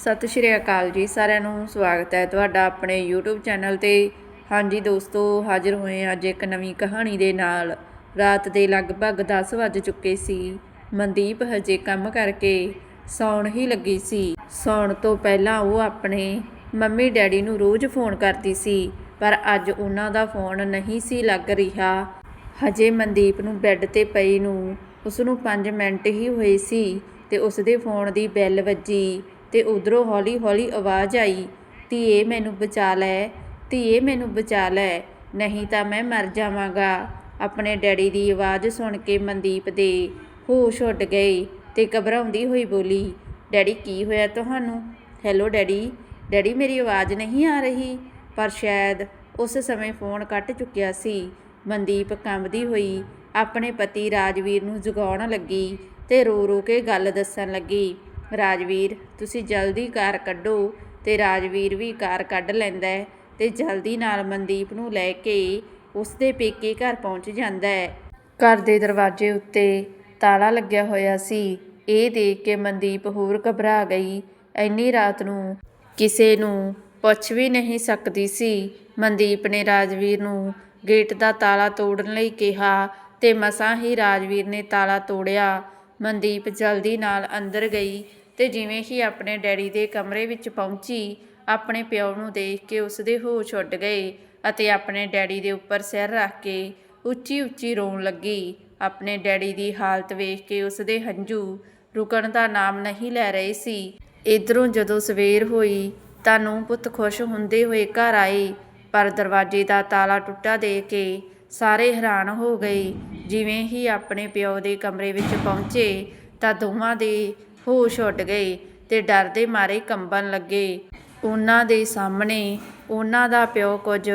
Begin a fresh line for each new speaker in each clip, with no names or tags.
ਸਤਿ ਸ਼੍ਰੀ ਅਕਾਲ ਜੀ, ਸਾਰਿਆਂ ਨੂੰ ਸਵਾਗਤ ਹੈ ਤੁਹਾਡਾ ਆਪਣੇ YouTube ਚੈਨਲ ਤੇ। ਹਾਂਜੀ ਦੋਸਤੋ, ਹਾਜ਼ਰ ਹੋਏ ਅੱਜ ਇੱਕ ਨਵੀਂ ਕਹਾਣੀ ਦੇ ਨਾਲ। ਰਾਤ ਦੇ ਲਗਭਗ 10 ਵੱਜ ਚੁੱਕੇ ਸੀ। ਮਨਦੀਪ ਹਜੇ ਕੰਮ ਕਰਕੇ ਸੌਣ ਹੀ ਲੱਗੀ ਸੀ। ਸੌਣ ਤੋਂ ਪਹਿਲਾਂ ਉਹ ਆਪਣੇ ਮੰਮੀ ਡੈਡੀ ਨੂੰ ਰੋਜ਼ ਫੋਨ ਕਰਦੀ ਸੀ, ਪਰ ਅੱਜ ਉਹਨਾਂ ਦਾ ਫੋਨ ਨਹੀਂ ਸੀ ਲੱਗ ਰਿਹਾ। ਹਜੇ ਮਨਦੀਪ ਨੂੰ ਬੈੱਡ ਤੇ ਪਈ ਨੂੰ ਉਸ ਨੂੰ 5 ਮਿੰਟ ਹੀ ਹੋਏ ਸੀ ਤੇ ਉਸ ਦੇ ਫੋਨ ਦੀ ਬੈਲ ਵੱਜੀ। ਤੇ ਉਧਰੋਂ ਹੌਲੀ-ਹੌਲੀ ਆਵਾਜ਼ ਆਈ, ਧੀਏ, ਮੈਨੂੰ ਬਚਾ ਲੈ, ਧੀਏ, ਮੈਨੂੰ ਬਚਾ ਲੈ, ਨਹੀਂ ਤਾਂ ਮੈਂ ਮਰ ਜਾਵਾਂਗਾ। ਆਪਣੇ ਡੈਡੀ ਦੀ ਆਵਾਜ਼ ਸੁਣ ਕੇ ਮਨਦੀਪ ਦੇ ਹੋਸ਼ ਉੱਡ ਗਏ ਤੇ ਘਬਰਾਉਂਦੀ ਹੋਈ ਬੋਲੀ, ਡੈਡੀ, ਕੀ ਹੋਇਆ ਤੁਹਾਨੂੰ? ਹੈਲੋ ਡੈਡੀ ਡੈਡੀ, ਮੇਰੀ ਆਵਾਜ਼ ਨਹੀਂ ਆ ਰਹੀ। ਪਰ ਸ਼ਾਇਦ ਉਸ ਸਮੇਂ ਫੋਨ ਕੱਟ ਚੁੱਕਿਆ ਸੀ। ਮਨਦੀਪ ਕੰਬਦੀ ਹੋਈ ਆਪਣੇ ਪਤੀ ਰਾਜਵੀਰ ਨੂੰ ਜਗਾਉਣ ਲੱਗੀ ਤੇ ਰੋ ਰੋ ਕੇ ਗੱਲ ਦੱਸਣ ਲੱਗੀ। ਰਾਜਵੀਰ, ਤੁਸੀਂ ਜਲਦੀ ਕਾਰ ਕੱਢੋ ਤੇ ਰਾਜਵੀਰ ਵੀ ਕਾਰ ਕੱਢ ਲੈਂਦਾ ਹੈ ਤੇ ਜਲਦੀ ਨਾਲ ਮਨਦੀਪ ਨੂੰ ਲੈ ਕੇ ਉਸ ਦੇ ਪੇਕੇ ਘਰ ਪਹੁੰਚ ਜਾਂਦਾ ਹੈ। ਘਰ ਦੇ ਦਰਵਾਜ਼ੇ ਉੱਤੇ ਤਾਲਾ ਲੱਗਿਆ ਹੋਇਆ ਸੀ। ਇਹ ਦੇਖ ਕੇ ਮਨਦੀਪ ਹੋਰ ਘਬਰਾ ਗਈ। ਇੰਨੀ ਰਾਤ ਨੂੰ ਕਿਸੇ ਨੂੰ ਪੁੱਛ ਵੀ ਨਹੀਂ ਸਕਦੀ ਸੀ। ਮਨਦੀਪ ਨੇ ਰਾਜਵੀਰ ਨੂੰ ਗੇਟ ਦਾ ਤਾਲਾ ਤੋੜਨ ਲਈ ਕਿਹਾ ਤੇ ਮਸਾਂ ਹੀ ਰਾਜਵੀਰ ਨੇ ਤਾਲਾ ਤੋੜਿਆ। ਮਨਦੀਪ ਜਲਦੀ ਨਾਲ ਅੰਦਰ ਗਈ ਤੇ ਜਿਵੇਂ ਹੀ ਆਪਣੇ ਡੈਡੀ ਦੇ ਕਮਰੇ ਵਿੱਚ ਪਹੁੰਚੀ, ਆਪਣੇ ਪਿਓ ਨੂੰ ਦੇਖ ਕੇ ਉਸ ਦੇ ਹੋਸ਼ ਉੱਡ ਗਏ ਅਤੇ ਆਪਣੇ ਡੈਡੀ ਦੇ ਉੱਪਰ ਸਿਰ ਰੱਖ ਕੇ ਉੱਚੀ ਉੱਚੀ ਰੋਣ ਲੱਗੀ। ਆਪਣੇ ਡੈਡੀ ਦੀ ਹਾਲਤ ਵੇਖ ਕੇ ਉਸ ਦੇ ਹੰਝੂ ਰੁਕਣ ਦਾ ਨਾਮ ਨਹੀਂ ਲੈ ਰਹੇ ਸੀ। ਇਧਰੋਂ ਜਦੋਂ ਸਵੇਰ ਹੋਈ, ਤਾਂ ਨੂੰ ਪੁੱਤ ਖੁਸ਼ ਹੁੰਦੇ ਹੋਏ ਘਰ ਆਏ, ਪਰ ਦਰਵਾਜ਼ੇ ਦਾ ਤਾਲਾ ਟੁੱਟਾ ਦੇ ਕੇ ਸਾਰੇ ਹੈਰਾਨ ਹੋ ਗਏ। ਜਿਵੇਂ ਹੀ ਆਪਣੇ ਪਿਓ ਦੇ ਕਮਰੇ ਵਿੱਚ ਪਹੁੰਚੇ, ਤਾਂ ਦੋਵਾਂ ਦੇ ਹੋਸ਼ ਉੱਡ ਗਏ ਤੇ ਡਰ ਦੇ ਮਾਰੇ ਕੰਬਣ ਲੱਗੇ। ਉਹਨਾਂ ਦੇ ਸਾਹਮਣੇ ਉਹਨਾਂ ਦਾ ਪਿਓ ਕੁਝ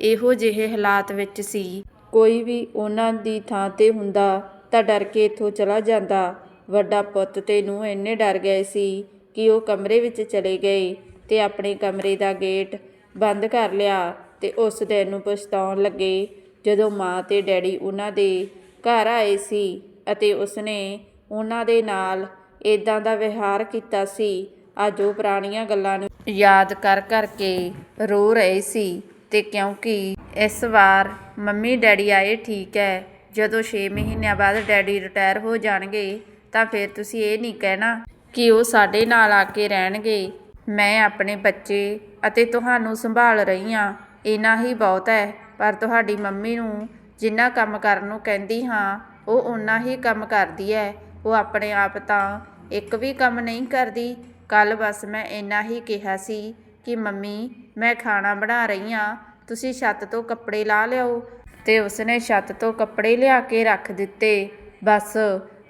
ਇਹੋ ਜਿਹੇ ਹਾਲਾਤ ਵਿੱਚ ਸੀ। ਕੋਈ ਵੀ ਉਹਨਾਂ ਦੀ ਥਾਂ ਤੇ ਹੁੰਦਾ ਤਾਂ ਡਰ ਕੇ ਇੱਥੋਂ ਚਲਾ ਜਾਂਦਾ। ਵੱਡਾ ਪੁੱਤ ਤੇ ਨੂੰ ਇੰਨੇ ਡਰ ਗਏ ਸੀ ਕਿ ਉਹ ਕਮਰੇ ਵਿੱਚ ਚਲੇ ਗਏ ਤੇ ਆਪਣੇ ਕਮਰੇ ਦਾ ਗੇਟ ਬੰਦ ਕਰ ਲਿਆ ਤੇ ਉਸ ਦਿਨ ਨੂੰ ਪਛਤਾਉਣ ਲੱਗੇ। ਜਦੋਂ ਮਾਂ ਤੇ ਡੈਡੀ ਉਹਨਾਂ ਦੇ ਘਰ ਆਏ ਸੀ ਅਤੇ ਉਸਨੇ ਉਹਨਾਂ ਦੇ ਨਾਲ ਇਦਾਂ ਦਾ ਵਿਹਾਰ ਕੀਤਾ ਸੀ। ਅੱਜ ਉਹ ਪੁਰਾਣੀਆਂ ਗੱਲਾਂ ਨੂੰ ਯਾਦ ਕਰ ਕਰਕੇ ਰੋ ਰਹੇ ਸੀ ਤੇ ਕਿਉਂਕਿ ਇਸ ਵਾਰ ਮੰਮੀ ਡੈਡੀ ਆਏ ਠੀਕ ਹੈ। ਜਦੋਂ 6 ਮਹੀਨਿਆਂ ਬਾਅਦ ਡੈਡੀ ਰਿਟਾਇਰ ਹੋ ਜਾਣਗੇ ਤਾਂ ਫਿਰ ਤੁਸੀਂ ਇਹ ਨਹੀਂ ਕਹਿਣਾ ਕਿ ਉਹ ਸਾਡੇ ਨਾਲ ਆ ਕੇ ਰਹਿਣਗੇ। ਮੈਂ ਆਪਣੇ ਬੱਚੇ ਅਤੇ ਤੁਹਾਨੂੰ ਸੰਭਾਲ ਰਹੀ ਹਾਂ। ਇੰਨਾ ਹੀ ਬਹੁਤ ਹੈ। ਪਰ ਤੁਹਾਡੀ ਮੰਮੀ ਨੂੰ ਜਿੰਨਾ ਕੰਮ ਕਰਨ ਨੂੰ ਕਹਿੰਦੀ ਹਾਂ, ਉਹ ਓਨਾ ਹੀ ਕੰਮ ਕਰਦੀ ਹੈ। ਉਹ ਆਪਣੇ ਆਪ ਤਾਂ ਇੱਕ ਵੀ ਕੰਮ ਨਹੀਂ ਕਰਦੀ। ਕੱਲ ਬਸ ਮੈਂ ਇੰਨਾ ਹੀ ਕਿਹਾ ਸੀ ਕਿ, ਮੰਮੀ, ਮੈਂ ਖਾਣਾ ਬਣਾ ਰਹੀ ਹਾਂ। ਤੁਸੀਂ ਛੱਤ ਤੋਂ ਕੱਪੜੇ ਲਾ ਲਿਓ ਤੇ ਉਸਨੇ ਛੱਤ ਤੋਂ ਕੱਪੜੇ ਲਿਆ ਕੇ ਰੱਖ ਦਿੱਤੇ। ਬਸ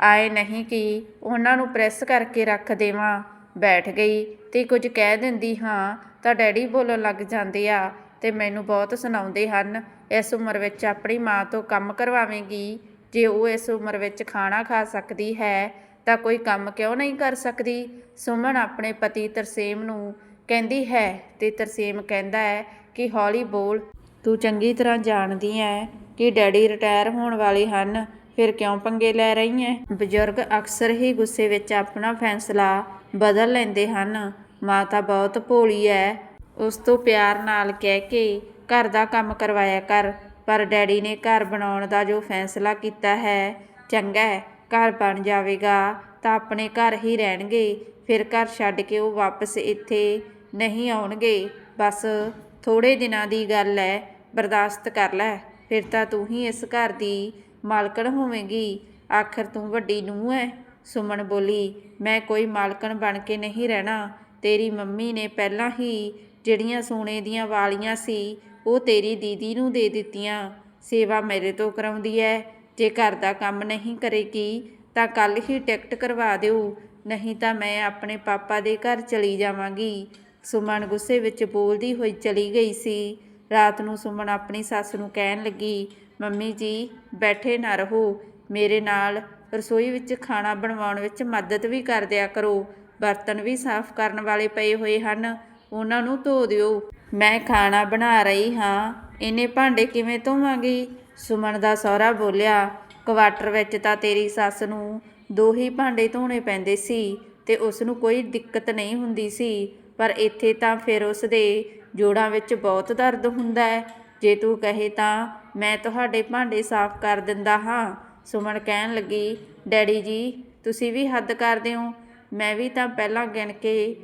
ਆਏ ਨਹੀਂ ਕਿ ਉਹਨਾਂ ਨੂੰ ਪ੍ਰੈਸ ਕਰਕੇ ਰੱਖ ਦੇਵਾਂ। ਬੈਠ ਗਈ ਤੇ ਕੁਝ ਕਹਿ ਦਿੰਦੀ, ਹਾਂ, ਤਾਂ ਡੈਡੀ ਬੋਲਣ ਲੱਗ ਜਾਂਦੇ ਆ ਤੇ ਮੈਨੂੰ ਬਹੁਤ ਸੁਣਾਉਂਦੇ ਹਨ। ਇਸ ਉਮਰ ਵਿੱਚ ਆਪਣੀ ਮਾਂ ਤੋਂ ਕੰਮ ਕਰਵਾਵੇਂਗੀ। ਜੇ ਉਹ ਇਸ ਉਮਰ ਵਿੱਚ ਖਾਣਾ ਖਾ ਸਕਦੀ ਹੈ, ਤਾਂ ਕੋਈ ਕੰਮ ਕਿਉਂ ਨਹੀਂ ਕਰ ਸਕਦੀ? ਸੁਮਨ ਆਪਣੇ ਪਤੀ ਤਰਸੇਮ ਨੂੰ ਕਹਿੰਦੀ ਹੈ ਤੇ ਤਰਸੇਮ ਕਹਿੰਦਾ ਹੈ ਕਿ ਹੌਲੀ ਬੋਲ, ਤੂੰ ਚੰਗੀ ਤਰ੍ਹਾਂ ਜਾਣਦੀ ਹੈ ਕਿ ਡੈਡੀ ਰਿਟਾਇਰ ਹੋਣ ਵਾਲੇ ਹਨ, ਫਿਰ ਕਿਉਂ ਪੰਗੇ ਲੈ ਰਹੀ ਹੈ ਬਜ਼ੁਰਗ ਅਕਸਰ ਹੀ ਗੁੱਸੇ ਵਿੱਚ ਆਪਣਾ ਫੈਸਲਾ ਬਦਲ ਲੈਂਦੇ ਹਨ। ਮਾਤਾ ਬਹੁਤ ਭੋਲੀ ਹੈ ਉਸ ਤੋਂ ਪਿਆਰ ਨਾਲ ਕਹਿ ਕੇ ਘਰ ਦਾ ਕੰਮ ਕਰਵਾਇਆ ਕਰ। ਪਰ ਡੈਡੀ ਨੇ ਘਰ ਬਣਾਉਣ ਦਾ ਜੋ ਫੈਸਲਾ ਕੀਤਾ ਹੈ, ਚੰਗਾ ਹੈ, ਘਰ ਬਣ ਜਾਵੇਗਾ ਤਾਂ ਆਪਣੇ ਘਰ ਹੀ ਰਹਿਣਗੇ, ਫਿਰ ਘਰ ਛੱਡ ਕੇ ਉਹ ਵਾਪਸ ਇੱਥੇ ਨਹੀਂ ਆਉਣਗੇ। ਬਸ ਥੋੜੇ ਦਿਨਾਂ ਦੀ ਗੱਲ ਹੈ, ਬਰਦਾਸ਼ਤ ਕਰ ਲੈ, ਫਿਰ ਤਾਂ ਤੂੰ ਹੀ ਇਸ ਘਰ ਦੀ ਮਾਲਕਣ ਹੋਵੇਂਗੀ। ਆਖਰ ਤੂੰ ਵੱਡੀ ਨੂੰਹ ਹੈ? ਸੁਮਨ ਬੋਲੀ, ਮੈਂ ਕੋਈ ਮਾਲਕਣ ਬਣ ਕੇ ਨਹੀਂ ਰਹਿਣਾ। ਤੇਰੀ ਮੰਮੀ ਨੇ ਪਹਿਲਾਂ ਹੀ ਜਿਹੜੀਆਂ ਸੋਨੇ ਦੀਆਂ ਵਾਲੀਆਂ ਸੀ ਉਹ ਤੇਰੀ ਦੀਦੀ ਨੂੰ ਦੇ ਦਿੱਤੀਆਂ। ਸੇਵਾ ਮੇਰੇ ਤੋਂ ਕਰਾਉਂਦੀ ਹੈ ਜੇ ਘਰ ਦਾ ਕੰਮ ਨਹੀਂ ਕਰੇਗੀ, ਤਾਂ ਕੱਲ ਹੀ ਟਿਕਟ ਕਰਵਾ ਦਿਓ। ਨਹੀਂ ਤਾਂ ਮੈਂ ਆਪਣੇ ਪਾਪਾ ਦੇ ਘਰ ਚਲੀ ਜਾਵਾਂਗੀ। ਸੁਮਨ ਗੁੱਸੇ ਵਿੱਚ ਬੋਲਦੀ ਹੋਈ ਚਲੀ ਗਈ ਸੀ। ਰਾਤ ਨੂੰ ਸੁਮਨ ਆਪਣੀ ਸੱਸ ਨੂੰ ਕਹਿਣ ਲੱਗੀ, ਮੰਮੀ ਜੀ, ਬੈਠੇ ਨਾ ਰਹੋ। ਮੇਰੇ ਨਾਲ ਰਸੋਈ ਵਿੱਚ ਖਾਣਾ ਬਣਵਾਉਣ ਵਿੱਚ ਮਦਦ ਵੀ ਕਰ ਦਿਆ ਕਰੋ। ਬਰਤਨ ਵੀ ਸਾਫ਼ ਕਰਨ ਵਾਲੇ ਪਏ ਹੋਏ ਹਨ। ਉਹਨਾਂ ਨੂੰ ਧੋ ਦਿਓ। ਮੈਂ ਖਾਣਾ ਬਣਾ ਰਹੀ ਹਾਂ। ਇਹਨੇ ਭਾਂਡੇ ਕਿਵੇਂ ਧੋਵਾਂਗੀ? ਸੁਮਨ ਦਾ ਸਹੁਰਾ ਬੋਲਿਆ, ਕੁਆਟਰ ਵਿੱਚ ਤਾਂ ਤੇਰੀ ਸੱਸ ਨੂੰ ਦੋ ਹੀ ਭਾਂਡੇ ਧੋਣੇ ਪੈਂਦੇ ਸੀ ਤੇ ਉਸ ਨੂੰ ਕੋਈ ਦਿੱਕਤ ਨਹੀਂ ਹੁੰਦੀ ਸੀ। ਪਰ ਇੱਥੇ ਤਾਂ ਫਿਰ ਉਸ ਦੇ ਜੋੜਾਂ ਵਿੱਚ ਬਹੁਤ ਦਰਦ ਹੁੰਦਾ ਹੈ। ਜੇ ਤੂੰ ਕਹੇ ਤਾਂ ਮੈਂ ਤੁਹਾਡੇ ਭਾਂਡੇ ਸਾਫ਼ ਕਰ ਦਿੰਦਾ ਹਾਂ। ਸੁਮਨ ਕਹਿਣ ਲੱਗੀ, ਡੈਡੀ ਜੀ, ਤੁਸੀਂ ਵੀ ਹੱਦ ਕਰਦੇ ਹੋ। ਮੈਂ ਵੀ ਤਾਂ ਪਹਿਲਾਂ ਗਿਣ ਕੇ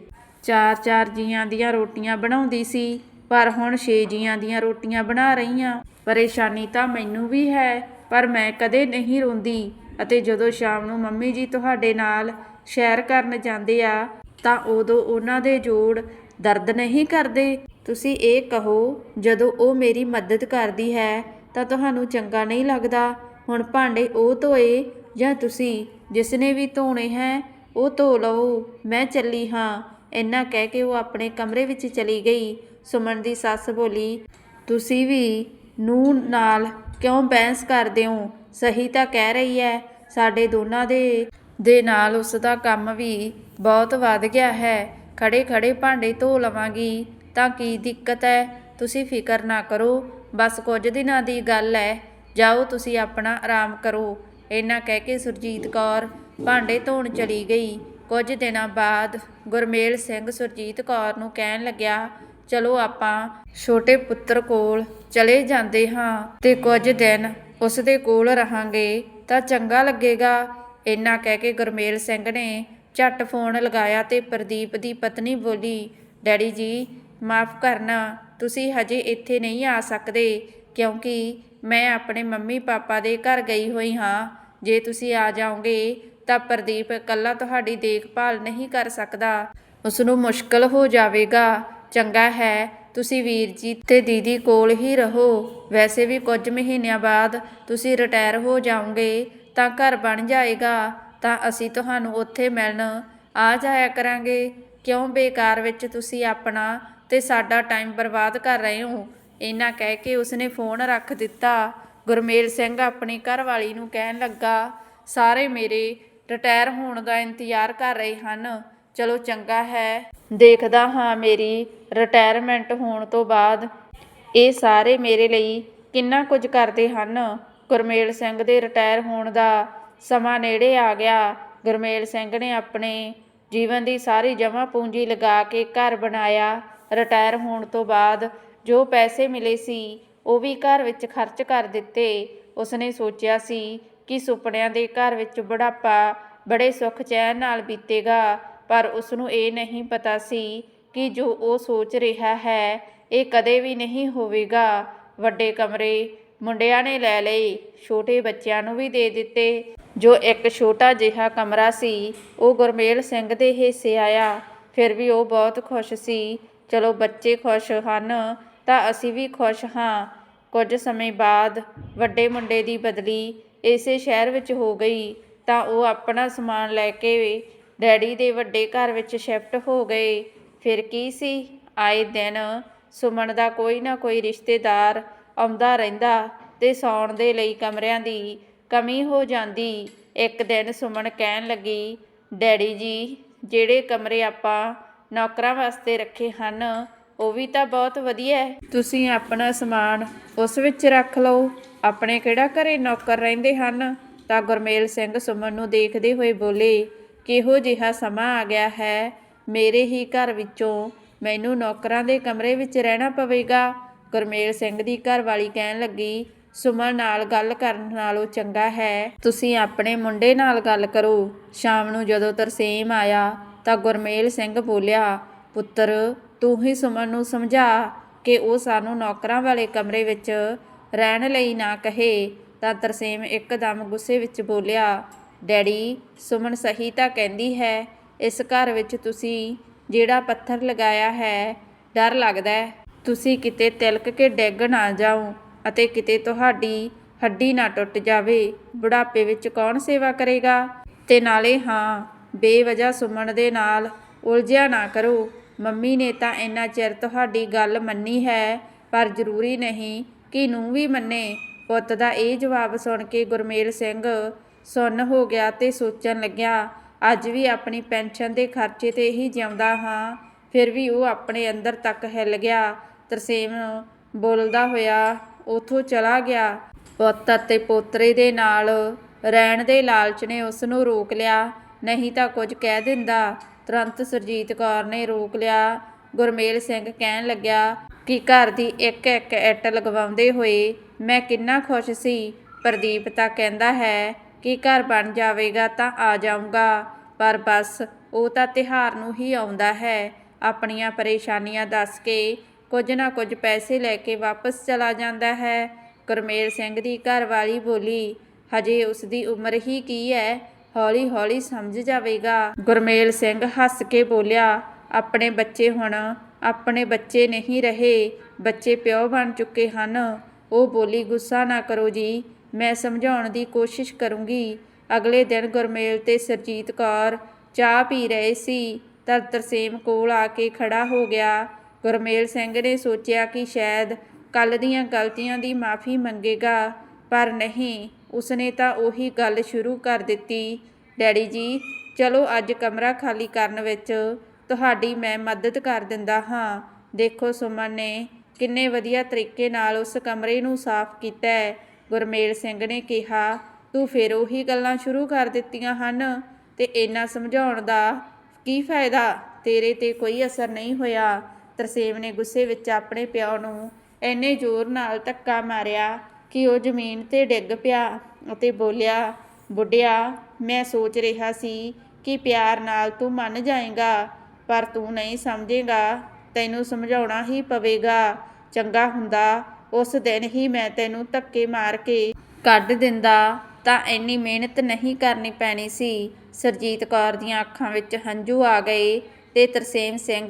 ਚਾਰ ਚਾਰ ਜੀਆਂ ਦੀਆਂ ਰੋਟੀਆਂ ਬਣਾਉਂਦੀ ਸੀ, ਪਰ ਹੁਣ 6 ਜੀਆਂ ਦੀਆਂ ਰੋਟੀਆਂ ਬਣਾ ਰਹੀ ਹਾਂ ਪਰੇਸ਼ਾਨੀ ਤਾਂ ਮੈਨੂੰ ਵੀ ਹੈ, ਪਰ ਮੈਂ ਕਦੇ ਨਹੀਂ ਰੋਂਦੀ। ਅਤੇ ਜਦੋਂ ਸ਼ਾਮ ਨੂੰ ਮੰਮੀ ਜੀ ਤੁਹਾਡੇ ਨਾਲ ਸ਼ੈਰ ਕਰਨ ਜਾਂਦੇ ਆ, ਤਾਂ ਉਦੋਂ ਉਹਨਾਂ ਦੇ ਜੋੜ ਦਰਦ ਨਹੀਂ ਕਰਦੇ। ਤੁਸੀਂ ਇਹ ਕਹੋ, ਜਦੋਂ ਉਹ ਮੇਰੀ ਮਦਦ ਕਰਦੀ ਹੈ, ਤਾਂ ਤੁਹਾਨੂੰ ਚੰਗਾ ਨਹੀਂ ਲੱਗਦਾ? ਹੁਣ ਭਾਂਡੇ ਉਹ ਧੋਏ, ਜਾਂ ਤੁਸੀਂ ਜਿਸ ਨੇ ਵੀ ਧੋਣੇ ਹੈ, ਉਹ ਧੋ ਲਓ, ਮੈਂ ਚੱਲੀ ਹਾਂ। ਇੰਨਾ ਕਹਿ ਕੇ ਉਹ ਆਪਣੇ ਕਮਰੇ ਵਿੱਚ ਚਲੀ ਗਈ। ਸੁਮਨ ਦੀ ਸੱਸ ਬੋਲੀ, ਤੁਸੀਂ ਵੀ ਨੂੰ ਨਾਲ ਕਿਉਂ ਬਹਿਸ ਕਰਦੇ ਹੋ? ਸਹੀ ਤਾਂ ਕਹਿ ਰਹੀ ਹੈ ਸਾਡੇ ਦੋਨਾਂ ਦੇ ਦੇ ਨਾਲ ਉਸ ਦਾ ਕੰਮ ਵੀ ਬਹੁਤ ਵੱਧ ਗਿਆ ਹੈ। ਖੜੇ ਖੜੇ ਭਾਂਡੇ ਧੋ ਲਵਾਂਗੀ। ਤਾਂ ਕੀ ਦਿੱਕਤ ਹੈ ਤੁਸੀਂ ਫਿਕਰ ਨਾ ਕਰੋ। ਬਸ ਕੁਝ ਦਿਨਾਂ ਦੀ ਗੱਲ ਹੈ ਜਾਓ ਤੁਸੀਂ ਆਪਣਾ ਆਰਾਮ ਕਰੋ। ਇੰਨਾ ਕਹਿ ਕੇ ਸੁਰਜੀਤ ਕੌਰ ਭਾਂਡੇ ਧੋਣ ਚਲੀ ਗਈ। ਕੁਝ ਦਿਨਾਂ ਬਾਅਦ ਗੁਰਮੇਲ ਸਿੰਘ ਸੁਰਜੀਤ ਕੌਰ ਨੂੰ ਕਹਿਣ ਲੱਗਿਆ, ਚਲੋ ਆਪਾਂ ਛੋਟੇ ਪੁੱਤਰ ਕੋਲ ਚਲੇ ਜਾਂਦੇ ਹਾਂ ਤੇ ਕੁਝ ਦਿਨ ਉਸ ਦੇ ਕੋਲ ਰਹਾਂਗੇ ਤਾਂ ਚੰਗਾ ਲੱਗੇਗਾ। ਇੰਨਾ ਕਹਿ ਕੇ ਗੁਰਮੇਲ ਸਿੰਘ ਨੇ ਝੱਟ ਫੋਨ ਲਗਾਇਆ ਤੇ ਪ੍ਰਦੀਪ ਦੀ ਪਤਨੀ ਬੋਲੀ, ਡੈਡੀ ਜੀ, ਮਾਫ ਕਰਨਾ, ਤੁਸੀਂ ਹਜੇ ਇੱਥੇ ਨਹੀਂ ਆ ਸਕਦੇ, ਕਿਉਂਕਿ ਮੈਂ ਆਪਣੇ ਮੰਮੀ ਪਾਪਾ ਦੇ ਘਰ ਗਈ ਹੋਈ ਹਾਂ। ਜੇ ਤੁਸੀਂ ਆ ਜਾਓਗੇ ਤਾਂ ਪ੍ਰਦੀਪ ਇਕੱਲਾ ਤੁਹਾਡੀ ਦੇਖਭਾਲ ਨਹੀਂ ਕਰ ਸਕਦਾ। ਉਸ ਨੂੰ ਮੁਸ਼ਕਲ ਹੋ ਜਾਵੇਗਾ। ਚੰਗਾ ਹੈ, ਤੁਸੀਂ ਵੀਰ ਜੀ ਤੇ ਦੀਦੀ ਕੋਲ ਹੀ ਰਹੋ। ਵੈਸੇ ਵੀ ਕੁਝ ਮਹੀਨਿਆਂ ਬਾਅਦ ਤੁਸੀਂ ਰਿਟਾਇਰ ਹੋ ਜਾਓਗੇ, ਤਾਂ ਘਰ ਬਣ ਜਾਏਗਾ। ਤਾਂ ਅਸੀਂ ਤੁਹਾਨੂੰ ਉੱਥੇ ਮਿਲਣ ਆ ਜਾਇਆ ਕਰਾਂਗੇ। ਕਿਉਂ ਬੇਕਾਰ ਵਿੱਚ ਤੁਸੀਂ ਆਪਣਾ ਤੇ ਸਾਡਾ ਟਾਈਮ ਬਰਬਾਦ ਕਰ ਰਹੇ ਹੋ? ਇਹਨਾਂ ਕਹਿ ਕੇ ਉਸਨੇ ਫੋਨ ਰੱਖ ਦਿੱਤਾ। ਗੁਰਮੇਲ ਸਿੰਘ ਆਪਣੀ ਘਰਵਾਲੀ ਨੂੰ ਕਹਿਣ ਲੱਗਾ, ਸਾਰੇ ਮੇਰੇ ਰਿਟਾਇਰ ਹੋਣ ਦਾ ਇੰਤਜ਼ਾਰ ਕਰ ਰਹੇ ਹਨ। ਚਲੋ ਚੰਗਾ ਹੈ। ਦੇਖਦਾ ਹਾਂ ਮੇਰੀ ਰਿਟਾਇਰਮੈਂਟ ਹੋਣ ਤੋਂ ਬਾਅਦ ਇਹ ਸਾਰੇ ਮੇਰੇ ਲਈ ਕਿੰਨਾ ਕੁਝ ਕਰਦੇ ਹਨ। ਗੁਰਮੇਲ ਸਿੰਘ ਦੇ ਰਿਟਾਇਰ ਹੋਣ ਦਾ ਸਮਾਂ ਨੇੜੇ ਆ ਗਿਆ। ਗੁਰਮੇਲ ਸਿੰਘ ਨੇ ਆਪਣੇ ਜੀਵਨ ਦੀ ਸਾਰੀ ਜਮ੍ਹਾਂ ਪੂੰਜੀ ਲਗਾ ਕੇ ਘਰ ਬਣਾਇਆ। ਰਿਟਾਇਰ ਹੋਣ ਤੋਂ ਬਾਅਦ ਜੋ ਪੈਸੇ ਮਿਲੇ ਸੀ, ਉਹ ਵੀ ਘਰ ਵਿੱਚ ਖਰਚ ਕਰ ਦਿੱਤੇ। ਉਸਨੇ ਸੋਚਿਆ ਸੀ ਕਿ ਸੁਪਨਿਆਂ ਦੇ ਘਰ ਵਿੱਚ ਬੁਢਾਪਾ ਬੜੇ ਸੁੱਖ ਚੈਨ ਨਾਲ ਬੀਤੇਗਾ, ਪਰ ਉਸ ਨੂੰ ਇਹ ਨਹੀਂ ਪਤਾ ਸੀ ਕਿ ਜੋ ਉਹ ਸੋਚ ਰਿਹਾ ਹੈ, ਇਹ ਕਦੇ ਵੀ ਨਹੀਂ ਹੋਵੇਗਾ। ਵੱਡੇ ਕਮਰੇ ਮੁੰਡਿਆਂ ਨੇ ਲੈ ਲਏ, ਛੋਟੇ ਬੱਚਿਆਂ ਨੂੰ ਵੀ ਦੇ ਦਿੱਤੇ। ਜੋ ਇੱਕ ਛੋਟਾ ਜਿਹਾ ਕਮਰਾ ਸੀ, ਉਹ ਗੁਰਮੇਲ ਸਿੰਘ ਦੇ ਹਿੱਸੇ ਆਇਆ। ਫਿਰ ਵੀ ਉਹ ਬਹੁਤ ਖੁਸ਼ ਸੀ। ਚਲੋ ਬੱਚੇ ਖੁਸ਼ ਹਨ, ਤਾਂ ਅਸੀਂ ਵੀ ਖੁਸ਼ ਹਾਂ। ਕੁਝ ਸਮੇਂ ਬਾਅਦ ਵੱਡੇ ਮੁੰਡੇ ਦੀ ਬਦਲੀ ਇਸੇ ਸ਼ਹਿਰ ਵਿੱਚ ਹੋ ਗਈ, ਤਾਂ ਉਹ ਆਪਣਾ ਸਮਾਨ ਲੈ ਕੇ ਡੈਡੀ ਦੇ ਵੱਡੇ ਘਰ ਵਿੱਚ ਸ਼ਿਫਟ ਹੋ ਗਏ। ਫਿਰ ਕੀ ਸੀ? ਆਏ ਦਿਨ ਸੁਮਨ ਦਾ ਕੋਈ ਨਾ ਕੋਈ ਰਿਸ਼ਤੇਦਾਰ ਆਉਂਦਾ ਰਹਿੰਦਾ ਤੇ ਸੌਣ ਦੇ ਲਈ ਕਮਰਿਆਂ ਦੀ ਕਮੀ ਹੋ ਜਾਂਦੀ। ਇੱਕ ਦਿਨ ਸੁਮਨ ਕਹਿਣ ਲੱਗੀ, ਡੈਡੀ ਜੀ, ਜਿਹੜੇ ਕਮਰੇ ਆਪਾਂ ਨੌਕਰਾਂ ਵਾਸਤੇ ਰੱਖੇ ਹਨ, ਉਹ ਵੀ ਤਾਂ ਬਹੁਤ ਵਧੀਆ ਹੈ। ਤੁਸੀਂ ਆਪਣਾ ਸਮਾਨ ਉਸ ਵਿੱਚ ਰੱਖ ਲਓ। ਆਪਣੇ ਕਿਹੜਾ ਘਰੇ ਨੌਕਰ ਰਹਿੰਦੇ ਹਨ? ਤਾਂ ਗੁਰਮੇਲ ਸਿੰਘ ਸੁਮਨ ਨੂੰ ਦੇਖਦੇ ਹੋਏ ਬੋਲੇ, ਕਿਹੋ ਜਿਹਾ ਸਮਾਂ ਆ ਗਿਆ ਹੈ? ਮੇਰੇ ਹੀ ਘਰ ਵਿੱਚੋਂ ਮੈਨੂੰ ਨੌਕਰਾਂ ਦੇ ਕਮਰੇ ਵਿੱਚ ਰਹਿਣਾ ਪਵੇਗਾ? ਗੁਰਮੇਲ ਸਿੰਘ ਦੀ ਘਰਵਾਲੀ ਕਹਿਣ ਲੱਗੀ, ਸੁਮਨ ਨਾਲ ਗੱਲ ਕਰਨ ਨਾਲੋਂ ਚੰਗਾ ਹੈ। ਤੁਸੀਂ ਆਪਣੇ ਮੁੰਡੇ ਨਾਲ ਗੱਲ ਕਰੋ। ਸ਼ਾਮ ਨੂੰ ਜਦੋਂ ਤਰਸੇਮ ਆਇਆ, ਤਾਂ ਗੁਰਮੇਲ ਸਿੰਘ ਬੋਲਿਆ, ਪੁੱਤਰ, ਤੂੰ ਹੀ ਸੁਮਨ ਨੂੰ ਸਮਝਾ ਕਿ ਉਹ ਸਾਨੂੰ ਨੌਕਰਾਂ ਵਾਲੇ ਕਮਰੇ ਵਿੱਚ ਰਹਿਣ ਲਈ ਨਾ ਕਹੇ, ਤਾਂ ਤਰਸੇਮ ਇੱਕਦਮ ਗੁੱਸੇ ਵਿੱਚ ਬੋਲਿਆ, ਡੈਡੀ, ਸੁਮਨ ਸਹੀ ਤਾਂ ਕਹਿੰਦੀ ਹੈ, ਇਸ ਘਰ ਵਿੱਚ ਤੁਸੀਂ ਜਿਹੜਾ ਪੱਥਰ ਲਗਾਇਆ ਹੈ, ਡਰ ਲੱਗਦਾ ਹੈ। ਤੁਸੀਂ ਕਿਤੇ ਤਿਲਕ ਕੇ ਡਿੱਗ ਨਾ ਜਾਓ ਅਤੇ ਕਿਤੇ ਤੁਹਾਡੀ ਹੱਡੀ ਨਾ ਟੁੱਟ ਜਾਵੇ। ਬੁਢਾਪੇ ਵਿੱਚ ਕੌਣ ਸੇਵਾ ਕਰੇਗਾ? ਤੇ ਨਾਲੇ, ਹਾਂ, ਬੇਵਜ੍ਹਾ ਸੁਮਨ ਦੇ ਨਾਲ ਉਲਝਿਆ ਨਾ ਕਰੋ। ਮੰਮੀ ਨੇ ਤਾਂ ਇੰਨਾ ਚਿਰ ਤੁਹਾਡੀ ਗੱਲ ਮੰਨੀ ਹੈ, ਪਰ ਜ਼ਰੂਰੀ ਨਹੀਂ ਕਿ ਨੂੰ ਵੀ ਮੰਨੇ। ਪੁੱਤ ਦਾ ਇਹ ਜਵਾਬ ਸੁਣ ਕੇ ਗੁਰਮੇਲ ਸਿੰਘ ਸੁੰਨ ਹੋ ਗਿਆ ਤੇ ਸੋਚਣ ਲੱਗਿਆ, ਅੱਜ ਵੀ ਆਪਣੀ ਪੈਨਸ਼ਨ ਦੇ ਖਰਚੇ ਤੇ ਹੀ ਜਿਉਂਦਾ ਹਾਂ। ਫਿਰ ਵੀ ਉਹ ਆਪਣੇ ਅੰਦਰ ਤੱਕ ਹਿੱਲ ਗਿਆ। ਤਰਸੇਮ ਬੋਲਦਾ ਹੋਇਆ, ਉਥੋਂ ਚਲਾ ਗਿਆ। ਪੁੱਤ ਅਤੇ ਪੋਤਰੇ ਦੇ ਨਾਲ ਰਹਿਣ ਦੇ ਲਾਲਚ ਨੇ ਉਸ ਨੂੰ ਰੋਕ ਲਿਆ। ਨਹੀਂ ਤਾਂ ਕੁਝ ਕਹਿ ਦਿੰਦਾ। ਤੁਰੰਤ ਸੁਰਜੀਤ ਕੌਰ ਨੇ ਰੋਕ ਲਿਆ। ਗੁਰਮੇਲ ਸਿੰਘ ਕਹਿਣ ਲੱਗਿਆ ਕਿ ਘਰ ਦੀ ਇੱਕ ਇੱਕ ਇੱਟ ਲਗਵਾਉਂਦੇ ਹੋਏ ਮੈਂ ਕਿੰਨਾ ਖੁਸ਼ ਸੀ। ਪ੍ਰਦੀਪ ਤਾਂ ਕਹਿੰਦਾ ਹੈ ਕਿ ਘਰ ਬਣ ਜਾਵੇਗਾ ਤਾਂ ਆ ਜਾਊਂਗਾ, ਪਰ ਬਸ ਉਹ ਤਾਂ ਤਿਹਾਰ ਨੂੰ ਹੀ ਆਉਂਦਾ ਹੈ। ਆਪਣੀਆਂ ਪਰੇਸ਼ਾਨੀਆਂ ਦੱਸ ਕੇ ਕੁਝ ਨਾ ਕੁਝ ਪੈਸੇ ਲੈ ਕੇ ਵਾਪਸ ਚਲਾ ਜਾਂਦਾ ਹੈ। ਗੁਰਮੇਲ ਸਿੰਘ ਦੀ ਘਰਵਾਲੀ ਬੋਲੀ, ਹਜੇ ਉਸ ਦੀ ਉਮਰ ਹੀ ਕੀ ਹੈ ਹੌਲੀ ਹੌਲੀ ਸਮਝ ਜਾਵੇਗਾ। ਗੁਰਮੇਲ ਸਿੰਘ ਹੱਸ ਕੇ ਬੋਲਿਆ, ਆਪਣੇ ਬੱਚੇ ਹੁਣ ਆਪਣੇ ਬੱਚੇ ਨਹੀਂ ਰਹੇ, ਬੱਚੇ ਪਿਓ ਬਣ ਚੁੱਕੇ ਹਨ। ਉਹ ਬੋਲੀ, ਗੁੱਸਾ ਨਾ ਕਰੋ ਜੀ, ਮੈਂ ਸਮਝਾਉਣ ਦੀ ਕੋਸ਼ਿਸ਼ ਕਰੂੰਗੀ। ਅਗਲੇ ਦਿਨ ਗੁਰਮੇਲ ਤੇ ਸਰਜੀਤ ਕੌਰ ਚਾਹ ਪੀ ਰਹੇ ਸੀ। ਤਾਂ ਤਰਸੇਮ ਕੋਲ ਆ ਕੇ ਖੜਾ ਹੋ ਗਿਆ। ਗੁਰਮੇਲ ਸਿੰਘ ਨੇ ਸੋਚਿਆ ਕਿ ਸ਼ਾਇਦ ਕੱਲ ਦੀਆਂ ਗਲਤੀਆਂ ਦੀ ਮਾਫੀ ਮੰਗੇਗਾ, ਪਰ ਨਹੀਂ, ਉਸਨੇ ਤਾਂ ਉਹੀ ਗੱਲ ਸ਼ੁਰੂ ਕਰ ਦਿੱਤੀ। ਡੈਡੀ ਜੀ, ਚਲੋ ਅੱਜ ਕਮਰਾ ਖਾਲੀ ਕਰਨ ਵਿੱਚ ਤੁਹਾਡੀ ਮੈਂ ਮਦਦ ਕਰ ਦਿੰਦਾ ਹਾਂ। ਦੇਖੋ ਸੁਮਨ ਨੇ ਕਿੰਨੇ ਵਧੀਆ ਤਰੀਕੇ ਨਾਲ ਉਸ ਕਮਰੇ ਨੂੰ ਸਾਫ਼ ਕੀਤਾ ਹੈ। ਗੁਰਮੇਲ ਸਿੰਘ ਨੇ ਕਿਹਾ, ਤੂੰ ਫਿਰ ਉਹੀ ਗੱਲਾਂ ਸ਼ੁਰੂ ਕਰ ਦਿੱਤੀਆਂ ਹਨ ਤੇ ਇੰਨਾ ਸਮਝਾਉਣ ਦਾ ਕੀ ਫਾਇਦਾ? ਤੇਰੇ ਤੇ ਕੋਈ ਅਸਰ ਨਹੀਂ ਹੋਇਆ। ਤਰਸੇਮ ਨੇ ਗੁੱਸੇ ਵਿੱਚ ਆਪਣੇ ਪਿਓ ਨੂੰ ਇੰਨੇ ਜ਼ੋਰ ਨਾਲ ਧੱਕਾ ਮਾਰਿਆ ਕਿ ਉਹ ਜ਼ਮੀਨ ਤੇ ਡਿੱਗ ਪਿਆ ਅਤੇ ਬੋਲਿਆ, ਬੁੱਢਿਆ, ਮੈਂ ਸੋਚ ਰਿਹਾ ਸੀ ਕਿ ਪਿਆਰ ਨਾਲ ਤੂੰ ਮੰਨ ਜਾਏਗਾ। ਪਰ ਤੂੰ ਨਹੀਂ ਸਮਝੇਗਾ, ਤੈਨੂੰ ਸਮਝਾਉਣਾ ਹੀ ਪਵੇਗਾ। ਚੰਗਾ ਹੁੰਦਾ, ਉਸ ਦਿਨ ਹੀ ਮੈਂ ਤੈਨੂੰ ਧੱਕੇ ਮਾਰ ਕੇ ਕੱਢ ਦਿੰਦਾ। ਤਾਂ ਇੰਨੀ ਮਿਹਨਤ ਨਹੀਂ ਕਰਨੀ ਪੈਣੀ ਸੀ। ਸਰਜੀਤ ਕੌਰ ਦੀਆਂ ਅੱਖਾਂ ਵਿੱਚ ਹੰਝੂ ਆ ਗਏ ਤੇ ਤਰਸੇਮ ਸਿੰਘ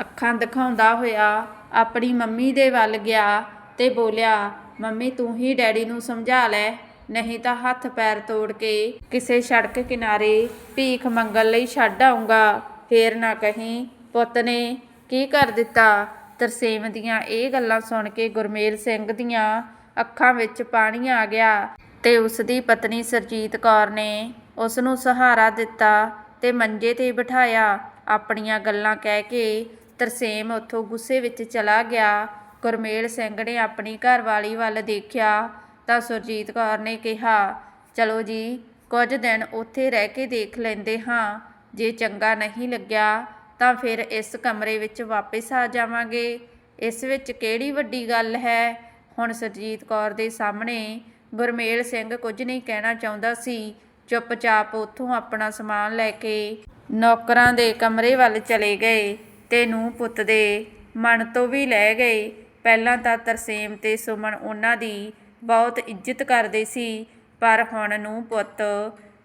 ਅੱਖਾਂ ਦਿਖਾਉਂਦਾ ਹੋਇਆ ਆਪਣੀ ਮੰਮੀ ਦੇ ਵੱਲ ਗਿਆ ਤੇ ਬੋਲਿਆ, ਮੰਮੀ, ਤੂੰ ਹੀ ਡੈਡੀ ਨੂੰ ਸਮਝਾ ਲੈ, ਨਹੀਂ ਤਾਂ ਹੱਥ ਪੈਰ ਤੋੜ ਕੇ ਕਿਸੇ ਸੜਕ ਕਿਨਾਰੇ ਭੀਖ ਮੰਗਣ ਲਈ ਛੱਡ ਆਉਂਗਾ ਫੇਰ ਨਾ ਕਹੀਂ, ਪੁੱਤ ਨੇ ਕੀ ਕਰ ਦਿੱਤਾ? ਤਰਸੇਮ ਦੀਆਂ ਇਹ ਗੱਲਾਂ ਸੁਣ ਕੇ ਗੁਰਮੇਲ ਸਿੰਘ ਦੀਆਂ ਅੱਖਾਂ ਵਿੱਚ ਪਾਣੀ ਆ ਗਿਆ ਤੇ ਉਸ ਦੀ ਪਤਨੀ ਸਰਜੀਤ ਕੌਰ ਨੇ ਉਸ ਨੂੰ ਸਹਾਰਾ ਦਿੱਤਾ ਤੇ ਮੰਜੇ ਤੇ ਬਿਠਾਇਆ। ਆਪਣੀਆਂ ਗੱਲਾਂ ਕਹਿ ਕੇ ਤਰਸੇਮ ਉੱਥੋਂ ਗੁੱਸੇ ਵਿੱਚ ਚਲਾ ਗਿਆ। ਗੁਰਮੇਲ ਸਿੰਘ ਨੇ ਆਪਣੀ ਘਰਵਾਲੀ ਵੱਲ ਦੇਖਿਆ ਤਾਂ ਸੁਰਜੀਤ ਕੌਰ ਨੇ ਕਿਹਾ, ਚਲੋ ਜੀ, ਕੁਝ ਦਿਨ ਉੱਥੇ ਰਹਿ ਕੇ ਦੇਖ ਲੈਂਦੇ ਹਾਂ। ਜੇ ਚੰਗਾ ਨਹੀਂ ਲੱਗਿਆ ਤਾਂ ਫਿਰ ਇਸ ਕਮਰੇ ਵਿੱਚ ਵਾਪਸ ਆ ਜਾਵਾਂਗੇ। ਇਸ ਵਿੱਚ ਕਿਹੜੀ ਵੱਡੀ ਗੱਲ ਹੈ? ਹੁਣ ਸਰਜੀਤ ਕੌਰ ਦੇ ਸਾਹਮਣੇ ਗੁਰਮੇਲ ਸਿੰਘ ਕੁਝ ਨਹੀਂ ਕਹਿਣਾ ਚਾਹੁੰਦਾ ਸੀ। ਚੁੱਪਚਾਪ ਉੱਥੋਂ ਆਪਣਾ ਸਮਾਨ ਲੈ ਕੇ ਨੌਕਰਾਂ ਦੇ ਕਮਰੇ ਵੱਲ ਚਲੇ ਗਏ ਤੇ ਨੂੰ ਪੁੱਤ ਦੇ ਮਨ ਤੋਂ ਵੀ ਲੈ ਗਏ। ਪਹਿਲਾਂ ਤਾਂ ਤਰਸੇਮ ਤੇ ਸੁਮਨ ਉਹਨਾਂ ਦੀ ਬਹੁਤ ਇੱਜ਼ਤ ਕਰਦੇ ਸੀ, ਪਰ ਹੁਣ ਨੂੰ ਪੁੱਤ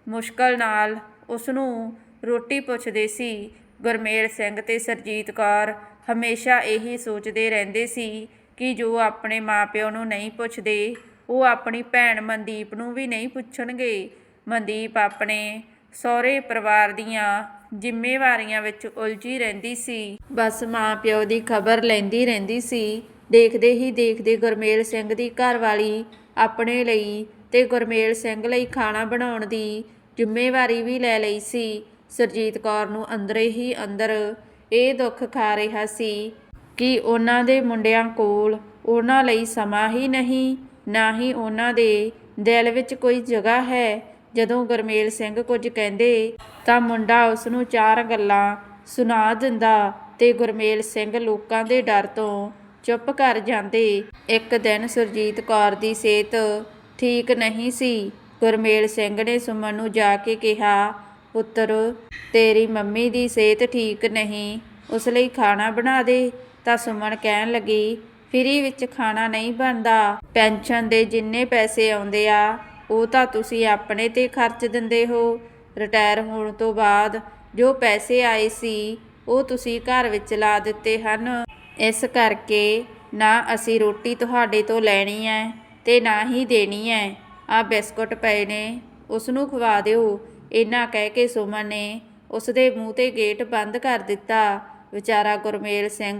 ਮੁਸ਼ਕਲ ਨਾਲ ਉਸ ਨੂੰ ਰੋਟੀ ਪੁੱਛਦੇ ਸੀ, ਗੁਰਮੇਲ ਸਿੰਘ ਤੇ ਸਰਜੀਤ ਕੌਰ ਹਮੇਸ਼ਾ ਇਹੀ ਸੋਚਦੇ ਰਹਿੰਦੇ ਸੀ ਕਿ ਜੋ ਆਪਣੇ ਮਾਪਿਓ ਨੂੰ ਨਹੀਂ ਪੁੱਛਦੇ, ਉਹ ਆਪਣੀ ਭੈਣ ਮਨਦੀਪ ਨੂੰ ਵੀ ਨਹੀਂ ਪੁੱਛਣਗੇ। ਮਨਦੀਪ ਆਪਣੇ ਸਹੁਰੇ ਪਰਿਵਾਰ ਦੀਆਂ ਜ਼ਿੰਮੇਵਾਰੀਆਂ ਵਿੱਚ ਉਲਝੀ ਰਹਿੰਦੀ ਸੀ। ਬਸ ਮਾਪਿਓ ਦੀ ਖਬਰ ਲੈਂਦੀ ਰਹਿੰਦੀ ਸੀ। ਦੇਖਦੇ ਹੀ ਦੇਖਦੇ ਗੁਰਮੇਲ ਸਿੰਘ ਦੀ ਘਰਵਾਲੀ ਆਪਣੇ ਲਈ ਤੇ ਗੁਰਮੇਲ ਸਿੰਘ ਲਈ ਖਾਣਾ ਬਣਾਉਣ ਦੀ ਜ਼ਿੰਮੇਵਾਰੀ ਵੀ ਲੈ ਲਈ ਸੀ। ਸੁਰਜੀਤ ਕੌਰ ਨੂੰ ਅੰਦਰੇ ਹੀ ਅੰਦਰ ਇਹ ਦੁੱਖ ਖਾ ਰਿਹਾ ਸੀ ਕਿ ਉਹਨਾਂ ਦੇ ਮੁੰਡਿਆਂ ਕੋਲ ਉਹਨਾਂ ਲਈ ਸਮਾਂ ਹੀ ਨਹੀਂ, ਨਾ ਹੀ ਉਹਨਾਂ ਦੇ ਦਿਲ ਵਿੱਚ ਕੋਈ ਜਗ੍ਹਾ ਹੈ। ਜਦੋਂ ਗੁਰਮੇਲ ਸਿੰਘ ਕੁਝ ਕਹਿੰਦੇ, ਤਾਂ ਮੁੰਡਾ ਉਸ ਨੂੰ ਚਾਰ ਗੱਲਾਂ ਸੁਣਾ ਦਿੰਦਾ ਤੇ ਗੁਰਮੇਲ ਸਿੰਘ ਲੋਕਾਂ ਦੇ ਡਰ ਤੋਂ ਚੁੱਪ ਕਰ ਜਾਂਦੇ। ਇੱਕ ਦਿਨ ਸੁਰਜੀਤ ਕੌਰ ਦੀ ਸਿਹਤ ਠੀਕ ਨਹੀਂ ਸੀ। ਗੁਰਮੇਲ ਸਿੰਘ ਨੇ ਸੁਮਨ ਨੂੰ ਜਾ ਕੇ ਕਿਹਾ ਪੁੱਤਰ, ਤੇਰੀ ਮੰਮੀ ਦੀ ਸਿਹਤ ਠੀਕ ਨਹੀਂ, ਉਸ ਲਈ ਖਾਣਾ ਬਣਾ ਦੇ। ਤਾਂ ਸੁਮਨ ਕਹਿਣ ਲੱਗੀ, ਫਰੀ ਵਿੱਚ ਖਾਣਾ ਨਹੀਂ ਬਣਦਾ। ਪੈਨਸ਼ਨ ਦੇ ਜਿੰਨੇ ਪੈਸੇ ਆਉਂਦੇ ਆ, ਉਹ ਤਾਂ ਤੁਸੀਂ ਆਪਣੇ ਤੇ ਖਰਚ ਦਿੰਦੇ ਹੋ। ਰਿਟਾਇਰ ਹੋਣ ਤੋਂ ਬਾਅਦ ਜੋ ਪੈਸੇ ਆਏ ਸੀ, ਉਹ ਤੁਸੀਂ ਘਰ ਵਿੱਚ ਲਾ ਦਿੱਤੇ ਹਨ। ਇਸ ਕਰਕੇ ਨਾ ਅਸੀਂ ਰੋਟੀ ਤੁਹਾਡੇ ਤੋਂ ਲੈਣੀ ਹੈ ਤੇ ਨਾ ਹੀ ਦੇਣੀ ਹੈ ਆ ਬਿਸਕੁਟ ਪਏ ਨੇ ਉਸ ਨੂੰ ਖਵਾ ਦਿਓ। ਇਹਨਾਂ ਕਹਿ ਕੇ ਸੁਮਨ ਨੇ ਉਸ ਦੇ ਮੂੰਹ ਤੇ ਗੇਟ ਬੰਦ ਕਰ ਦਿੱਤਾ। ਵਿਚਾਰਾ ਗੁਰਮੇਲ ਸਿੰਘ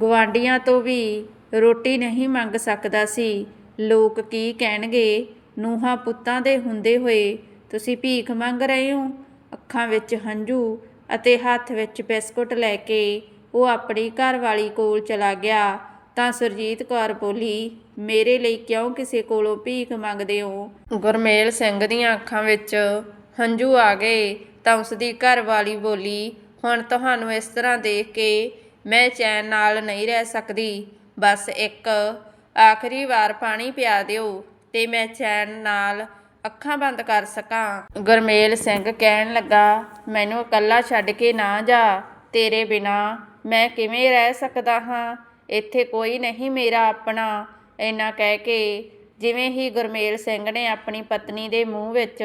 ਗਵਾਂਡੀਆਂ ਤੋਂ ਵੀ ਰੋਟੀ ਨਹੀਂ ਮੰਗ ਸਕਦਾ ਸੀ। ਲੋਕ ਕੀ ਕਹਿਣਗੇ? ਨੂਹਾਂ ਪੁੱਤਾਂ ਦੇ ਹੁੰਦੇ ਹੋਏ ਤੁਸੀਂ ਭੀਖ ਮੰਗ ਰਹੇ ਹੋ? ਅੱਖਾਂ ਵਿੱਚ ਹੰਝੂ ਅਤੇ ਹੱਥ ਵਿੱਚ ਬਿਸਕੁਟ ਲੈ ਕੇ ਉਹ ਆਪਣੀ ਘਰਵਾਲੀ ਕੋਲ ਚਲਾ ਗਿਆ। ਤਾਂ ਸੁਰਜੀਤ ਕੌਰ ਬੋਲੀ, ਮੇਰੇ ਲਈ ਕਿਉਂ ਕਿਸੇ ਕੋਲੋਂ ਭੀਖ ਮੰਗਦੇ ਹੋ? ਗੁਰਮੇਲ ਸਿੰਘ ਦੀਆਂ ਅੱਖਾਂ ਵਿੱਚ ਹੰਝੂ ਆ ਗਏ। ਤਾਂ ਉਸ ਦੀ ਘਰ ਬੋਲੀ, ਹੁਣ ਤੁਹਾਨੂੰ ਇਸ ਤਰ੍ਹਾਂ ਦੇਖ ਕੇ ਮੈਂ ਚੈਨ ਨਾਲ ਨਹੀਂ ਰਹਿ ਸਕਦੀ। ਬਸ ਇੱਕ ਆਖਰੀ ਵਾਰ ਪਾਣੀ ਪਿਆ ਦਿਓ ਤੇ ਮੈਂ ਚੈਨ ਨਾਲ ਅੱਖਾਂ ਬੰਦ ਕਰ ਸਕਾਂ। ਗੁਰਮੇਲ ਸਿੰਘ ਕਹਿਣ ਲੱਗਾ, ਮੈਨੂੰ ਇਕੱਲਾ ਛੱਡ ਕੇ ਨਾ ਜਾ। ਤੇਰੇ ਬਿਨਾ ਮੈਂ ਕਿਵੇਂ ਰਹਿ ਸਕਦਾ ਹਾਂ? ਇੱਥੇ ਕੋਈ ਨਹੀਂ ਮੇਰਾ ਆਪਣਾ। ਇੰਨਾ ਕਹਿ ਕੇ ਜਿਵੇਂ ਹੀ ਗੁਰਮੇਲ ਸਿੰਘ ਨੇ ਆਪਣੀ ਪਤਨੀ ਦੇ ਮੂੰਹ ਵਿੱਚ